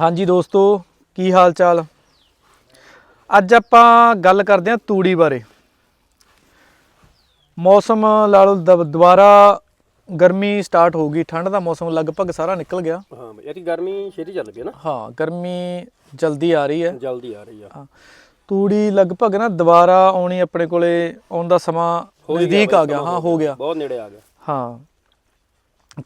ਹਾਂਜੀ ਦੋਸਤੋ ਕੀ ਹਾਲ ਚਾਲ ਅੱਜ ਆਪਾਂ ਗੱਲ ਕਰਦੇ ਹਾਂ ਤੂੜੀ ਬਾਰੇ। ਮੌਸਮ ਲਾ ਲਓ ਦਬ- ਦੁਬਾਰਾ ਗਰਮੀ ਸਟਾਰਟ ਹੋ ਗਈ ਠੰਡ ਦਾ ਮੌਸਮ ਲਗਭਗ ਸਾਰਾ ਨਿਕਲ ਗਿਆ। ਹਾਂ ਇਹਦੀ ਗਰਮੀ ਛੇਤੀ ਚੱਲ ਗਈ ਨਾ? ਹਾਂ ਗਰਮੀ ਜਲਦੀ ਆ ਰਹੀ ਹੈ। ਜਲਦੀ ਆ ਰਹੀ ਆ। ਹਾਂ, ਤੂੜੀ ਲਗਭਗ ਨਾ ਦੁਬਾਰਾ ਆਉਣੀ ਆਪਣੇ ਕੋਲੇ ਆਉਣ ਦਾ ਸਮਾਂ ਨਜ਼ਦੀਕ ਆ ਗਿਆ। ਹਾਂ ਹੋ ਗਿਆ। ਬਹੁਤ ਨੇੜੇ ਆ ਗਿਆ। ਹਾਂ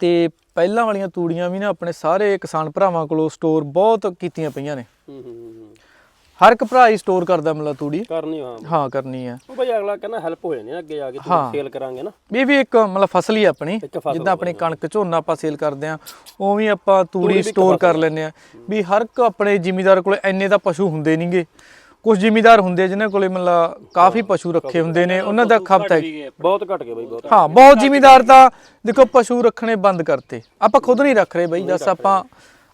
ਤੇ ਪਹਿਲਾਂ ਵਾਲੀਆਂ ਤੂੜੀਆਂ ਵੀ ਨਾ ਆਪਣੇ ਸਾਰੇ ਕਿਸਾਨ ਭਰਾਵਾਂ ਕੋਲੋਂ ਸਟੋਰ ਬਹੁਤ ਕੀਤੀਆਂ ਪਈਆਂ ਨੇ। ਹੂੰ ਹੂੰ। ਹਰ ਇੱਕ ਭਰਾ ਹੀ ਸਟੋਰ ਕਰਦਾ ਮਤਲਬ ਤੂੜੀ। ਕਰਨੀ ਹਾਂ ਹਾਂ ਕਰਨੀ ਹੈ ਉਹ ਬਈ ਅਗਲਾ ਕਹਿੰਦਾ ਹੈਲਪ ਹੋ ਜਾਣੀ ਆ ਅੱਗੇ ਜਾ ਕੇ। ਤੁਸੀਂ ਸੇਲ ਕਰਾਂਗੇ ਨਾ। ਇਹ ਵੀ ਇੱਕ ਮਤਲਬ ਫਸਲ ਹੀ ਆ ਆਪਣੀ। ਜਿੱਦਾਂ ਆਪਣੀ ਕਣਕ ਝੋਨਾ ਆਪਾਂ ਸੇਲ ਕਰਦੇ ਆ ਉਵੇਂ ਆਪਾਂ ਤੂੜੀ ਸਟੋਰ ਕਰ ਲੈਂਦੇ ਆ। ਵੀ ਹਰ ਇੱਕ ਆਪਣੇ ਜ਼ਿਮੀਦਾਰ ਕੋਲੇ ਐਨੇ ਤਾਂ ਪਸ਼ੂ ਹੁੰਦੇ ਨਹੀਂਗੇ ਕੁਝ ਜ਼ਿਮੀਦਾਰ ਹੁੰਦੇ ਆ ਜਿਨ੍ਹਾਂ ਕੋਲੇ ਮਤਲਬ ਕਾਫੀ ਪਸ਼ੂ ਰੱਖੇ ਹੁੰਦੇ ਨੇ ਉਹਨਾਂ ਦਾ ਖਪਤ ਹੈ ਬਹੁਤ ਘਟ ਗਏ ਬਈ ਬਹੁਤ ਹਾਂ ਬਹੁਤ ਜ਼ਿਮੀਦਾਰ ਤਾਂ ਦੇਖੋ ਪਸ਼ੂ ਰੱਖਣੇ ਬੰਦ ਕਰਤੇ। ਆਪਾਂ ਖੁਦ ਨਹੀਂ ਰੱਖ ਰਹੇ ਬਈ ਜਸ ਆਪਾਂ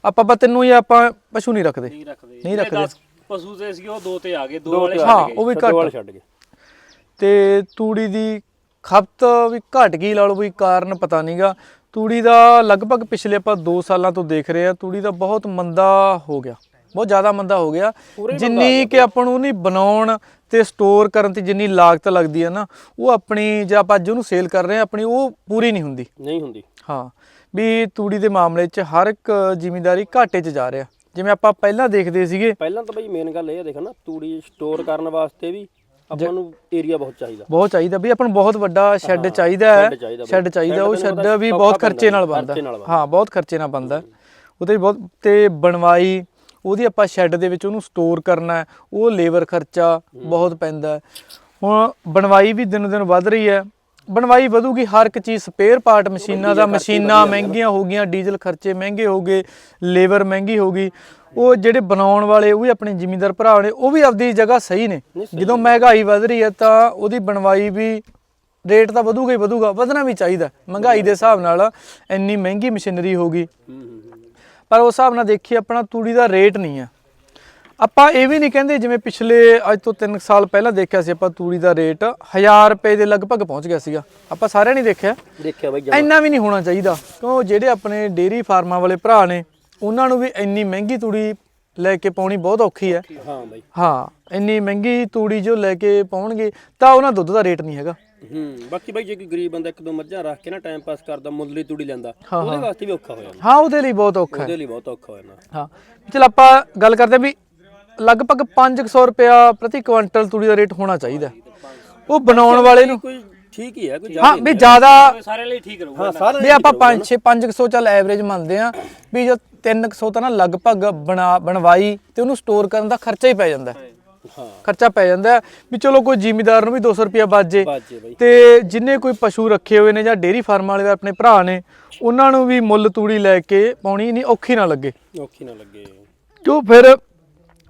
ਆਪਾਂ ਬਸ ਤੈਨੂੰ ਹੀ ਆਪਾਂ ਪਸ਼ੂ ਨਹੀਂ ਰੱਖਦੇ। ਨਹੀਂ ਰੱਖਦੇ। ਨਹੀਂ ਰੱਖਦੇ। ਪਸ਼ੂ ਤੇ ਸੀ ਉਹ ਦੋ ਤੇ ਆ ਗਏ ਦੋ ਵਾਲੇ ਹਾਂ ਉਹ ਵੀ ਘੱਟ। ਛੱਡ ਗਏ। ਤੇ ਤੂੜੀ ਦੀ ਖਪਤ ਵੀ ਘਟ ਗਈ ਲਾ ਲਓ ਵੀ ਕਾਰਨ ਪਤਾ ਨਹੀਂਗਾ। ਤੂੜੀ ਦਾ ਲਗਭਗ ਪਿਛਲੇ ਆਪਾਂ 2 ਸਾਲਾਂ ਤੋਂ ਦੇਖ ਰਹੇ ਆ ਤੂੜੀ ਦਾ ਬਹੁਤ ਮੰਦਾ ਹੋ ਗਿਆ। ਬਹੁਤ ਜ਼ਿਆਦਾ ਮੰਦਾ ਹੋ ਗਿਆ। ਜਿੰਨੀ ਕਿ ਆਪਾਂ ਨੂੰ ਨਹੀਂ ਬਣਾਉਣ ਤੇ ਸਟੋਰ ਕਰਨ ਤੇ ਜਿੰਨੀ ਲਾਗਤ ਲੱਗਦੀ ਹੈ ਨਾ ਉਹ ਆਪਣੀ ਜੇ ਆਪਾਂ ਅੱਜ ਉਹਨੂੰ ਸੇਲ ਕਰ ਰਹੇ ਆ ਆਪਣੀ ਉਹ ਪੂਰੀ ਨਹੀਂ ਹੁੰਦੀ। ਨਹੀਂ ਹੁੰਦੀ। ਹਾਂ ਵੀ ਤੂੜੀ ਦੇ ਮਾਮਲੇ 'ਚ ਹਰ ਇੱਕ ਜ਼ਿਮੀਂਦਾਰੀ ਘਾਟੇ 'ਚ ਜਾ ਰਿਹਾ। ਜਿਵੇਂ ਆਪਾਂ ਪਹਿਲਾਂ ਦੇਖਦੇ ਸੀਗੇ। ਪਹਿਲਾਂ ਤਾਂ ਬਈ ਮੇਨ ਗੱਲ ਇਹ ਆ ਦੇਖ ਨਾ ਤੂੜੀ ਸਟੋਰ ਕਰਨ ਵਾਸਤੇ ਵੀ ਆਪਾਂ ਨੂੰ ਏਰੀਆ ਬਹੁਤ ਚਾਹੀਦਾ। ਬਹੁਤ ਚਾਹੀਦਾ ਵੀ ਆਪਾਂ ਨੂੰ ਬਹੁਤ ਵੱਡਾ ਸ਼ੈੱਡ ਚਾਹੀਦਾ ਹੈ। ਸ਼ੈੱਡ ਚਾਹੀਦਾ ਉਹ ਸ਼ੈੱਡ ਵੀ ਬਹੁਤ ਔਖਾ ਖਰਚੇ ਨਾਲ ਪੈਂਦਾ, ਬਣਦਾ। ਖਰਚੇ ਨਾਲ ਬਣਦਾ। ਹਾਂ ਬਹੁਤ ਖਰਚੇ ਨਾਲ ਬਣਦਾ। ਉਹਦੇ ਬਹੁਤ ਤੇ ਬਣਵਾਈ ਉਹਦੀ ਆਪਾਂ ਸ਼ੈੱਡ ਦੇ ਵਿੱਚ ਉਹਨੂੰ ਸਟੋਰ ਕਰਨਾ ਉਹ ਲੇਬਰ ਖਰਚਾ ਬਹੁਤ ਪੈਂਦਾ। ਹੁਣ ਬਣਵਾਈ ਵੀ ਦਿਨੋਂ ਦਿਨ ਵੱਧ ਰਹੀ ਹੈ। ਬਣਵਾਈ ਵਧੂਗੀ ਹਰ ਇੱਕ ਚੀਜ਼ ਸਪੇਅਰ ਪਾਰਟ ਮਸ਼ੀਨਾਂ ਦਾ ਮਸ਼ੀਨਾਂ ਮਹਿੰਗੀਆਂ ਹੋ ਗਈਆਂ ਡੀਜ਼ਲ ਖਰਚੇ ਮਹਿੰਗੇ ਹੋ ਗਏ ਲੇਬਰ ਮਹਿੰਗੀ ਹੋ ਗਈ। ਉਹ ਜਿਹੜੇ ਬਣਾਉਣ ਵਾਲੇ ਉਹ ਵੀ ਆਪਣੇ ਜ਼ਿਮੀਂਦਾਰ ਭਰਾ ਨੇ ਉਹ ਵੀ ਆਪਦੀ ਜਗ੍ਹਾ ਸਹੀ ਨੇ। ਜਦੋਂ ਮਹਿੰਗਾਈ ਵਧ ਰਹੀ ਹੈ ਤਾਂ ਉਹਦੀ ਬਣਵਾਈ ਵੀ ਰੇਟ ਤਾਂ ਵਧੂਗਾ ਹੀ ਵਧੂਗਾ ਵਧਣਾ ਵੀ ਚਾਹੀਦਾ। ਮਹਿੰਗਾਈ ਦੇ ਹਿਸਾਬ ਨਾਲ ਇੰਨੀ ਮਹਿੰਗੀ ਮਸ਼ੀਨਰੀ ਹੋ ਗਈ। ਪਰ ਉਸ ਹਿਸਾਬ ਨਾਲ ਦੇਖੀ ਆਪਣਾ ਤੂੜੀ ਦਾ ਰੇਟ ਨਹੀਂ ਆ ਆਪਾਂ ਇਹ ਵੀ ਨਹੀਂ ਕਹਿੰਦੇ ਜਿਵੇਂ ਪਿਛਲੇ ਅੱਜ ਤੋਂ 3 ਸਾਲ ਪਹਿਲਾਂ ਦੇਖਿਆ ਸੀ ਆਪਾਂ ਤੂੜੀ ਦਾ ਰੇਟ 1000 ਰੁਪਏ ਦੇ ਲਗਭਗ ਪਹੁੰਚ ਗਿਆ ਸੀਗਾ। ਆਪਾਂ ਸਾਰਿਆਂ ਨੇ ਦੇਖਿਆ। ਦੇਖਿਆ ਬਈ ਇੰਨਾ ਵੀ ਨਹੀਂ ਹੋਣਾ ਚਾਹੀਦਾ ਕਿਉਂ ਜਿਹੜੇ ਆਪਣੇ ਡੇਰੀ ਫਾਰਮਾਂ ਵਾਲੇ ਭਰਾ ਨੇ ਉਹਨਾਂ ਨੂੰ ਵੀ ਇੰਨੀ ਮਹਿੰਗੀ ਤੂੜੀ ਲੈ ਕੇ ਪਾਉਣੀ ਬਹੁਤ ਔਖੀ ਹੈ। ਹਾਂ ਬਈ। ਹਾਂ ਇੰਨੀ ਮਹਿੰਗੀ ਤੂੜੀ ਜੋ ਲੈ ਕੇ ਪਾਉਣਗੇ ਤਾਂ ਉਹਨਾਂ ਦੁੱਧ ਦਾ ਰੇਟ ਨਹੀਂ ਹੈਗਾ। ਹੂੰ ਬਾਕੀ ਬਈ ਜੇ ਕੋਈ ਗਰੀਬ ਬੰਦਾ ਇੱਕ ਦੋ ਮੱਝਾਂ ਰੱਖ ਕੇ ਨਾ ਟਾਈਮ ਪਾਸ ਕਰਦਾ ਮੁੱਲਲੀ ਤੂੜੀ ਲੈਂਦਾ ਉਹਦੇ ਵਾਸਤੇ ਵੀ ਔਖਾ ਹੋ ਜਾਂਦਾ। ਹਾਂ ਉਹਦੇ ਲਈ ਬਹੁਤ ਔਖਾ ਹੈ। ਉਹਦੇ ਲਈ ਬਹੁਤ ਔਖਾ ਹੋ ਜਾਂਦਾ। ਹਾਂ ਚਲ ਆਪਾਂ ਗੱਲ ਕਰਦੇ ਹਾਂ ਵੀ ਲਗਭਗ 500 ਰੁਪਿਆ ਪ੍ਰਤੀ ਕੁਇੰਟਲ ਤੂੜੀ ਦਾ ਰੇਟ ਹੋਣਾ ਚਾਹੀਦਾ ਹੈ। ਉਹ ਬਣਾਉਣ ਵਾਲੇ ਨੂੰ ਕੋਈ ਠੀਕ ਹੀ ਹੈ ਕੋਈ ਹਾਂ ਵੀ ਜ਼ਿਆਦਾ ਸਾਰੇ ਲਈ ਠੀਕ ਰਹੂਗਾ ਹਾਂ ਸਾਰੇ ਵੀ ਆਪਾਂ 5 6 500 ਚੱਲ ਐਵਰੇਜ ਮੰਨਦੇ ਆ ਵੀ ਜੋ 300 ਤਾਂ ਨਾ ਲਗਭਗ ਬਣਾ ਬਣਵਾਈ ਤੇ ਉਹਨੂੰ ਸਟੋਰ ਕਰਨ ਦਾ ਖਰਚਾ ਹੀ ਪੈ ਜਾਂਦਾ ਹੈ। ਖਰਚਾ ਪੈ ਜਾਂਦਾ ਵੀ ਚਲੋ ਕੋਈ ਜ਼ਿਮੀਦਾਰ ਨੂੰ ਵੀ 200 ਰੁਪਿਆ ਬਾਜੇ ਬਈ। ਤੇ ਜਿੰਨੇ ਕੋਈ ਪਸ਼ੂ ਰੱਖੇ ਹੋਏ ਨੇ ਜਾਂ ਡੇਰੀ ਫਾਰਮ ਵਾਲੇ ਆਪਣੇ ਭਰਾ ਨੇ ਉਹਨਾਂ ਨੂੰ ਵੀ ਮੁੱਲ ਤੂੜੀ ਲੈ ਕੇ ਪਾਉਣੀ ਨਹੀਂ ਔਖੀ ਨਾ ਲੱਗੇ। ਔਖੀ ਨਾ ਲੱਗੇ। ਕਿਉਂ ਫਿਰ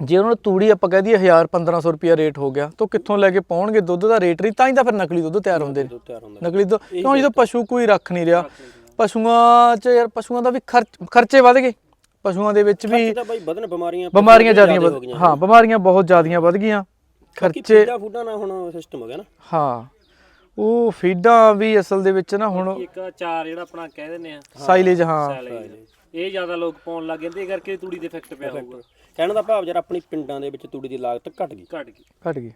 ਜੇ ਉਹਨਾਂ ਨੂੰ ਤੂੜੀ ਆਪਾਂ ਕਹਿ ਦਈਏ 1000 1500 ਰੁਪਿਆ ਰੇਟ ਹੋ ਗਿਆ ਤਾਂ ਕਿੱਥੋਂ ਲੈ ਕੇ ਪਾਉਣਗੇ? ਦੁੱਧ ਦਾ ਰੇਟ ਨਹੀਂ ਤਾਂ ਹੀ ਤਾਂ ਫਿਰ ਨਕਲੀ ਦੁੱਧ ਤਿਆਰ ਹੁੰਦੇ ਨੇ। ਨਕਲੀ ਦੁੱਧ ਕਿਉਂ ਜਦੋਂ ਪਸ਼ੂ ਕੋਈ ਰੱਖ ਨਹੀਂ ਰਿਹਾ। ਪਸ਼ੂਆਂ 'ਚ ਯਾਰ ਪਸ਼ੂਆਂ ਦਾ ਵੀ ਖਰਚ ਖਰਚੇ ਵਧ ਗਏ। ਪਸ਼ੂਆਂ ਦੇ ਵਿੱਚ ਵੀ ਤਾਂ ਬਈ ਵਧਣ ਬਿਮਾਰੀਆਂ ਬਿਮਾਰੀਆਂ ਜ਼ਿਆਦੀਆਂ ਹੋ ਵਧ ਗਈਆਂ ਹਾਂ ਬਿਮਾਰੀਆਂ ਬਹੁਤ ਜ਼ਿਆਦੀਆਂ ਵਧ ਗਈਆਂ। ਖਰਚੇ ਫੀਡਾ ਫੂਡਾ ਨਾ ਹੁਣ ਸਿਸਟਮ ਹੋ ਗਿਆ ਨਾ। ਹਾਂ। ਉਹ ਫੀਡਾਂ ਵੀ ਅਸਲ ਦੇ ਵਿੱਚ ਨਾ ਹੁਣ ਇੱਕ ਚਾਰ ਜਿਹੜਾ ਆਪਣਾ ਕਹਿ ਦਿੰਦੇ ਆ। ਸਾਈਲੇਜ ਹਾਂ। ਸਾਈਲੇਜ। ਇਹ ਜ਼ਿਆਦਾ ਲੋਕ ਪਾਉਣ ਲੱਗ ਜਾਂਦੇ ਇਹ ਕਰਕੇ ਤੂੜੀ ਦੇ ਇਫੈਕਟ ਪਿਆ ਹੋਊਗਾ। ਕਹਿਣ ਦਾ ਭਾਵ ਜਰਾ ਆਪਣੀ ਪਿੰਡਾਂ ਦੇ ਵਿੱਚ ਤੂੜੀ ਦੀ ਲਾਗਤ ਘਟ ਗਈ। ਘਟ ਗਈ। ਘਟ ਗਈ?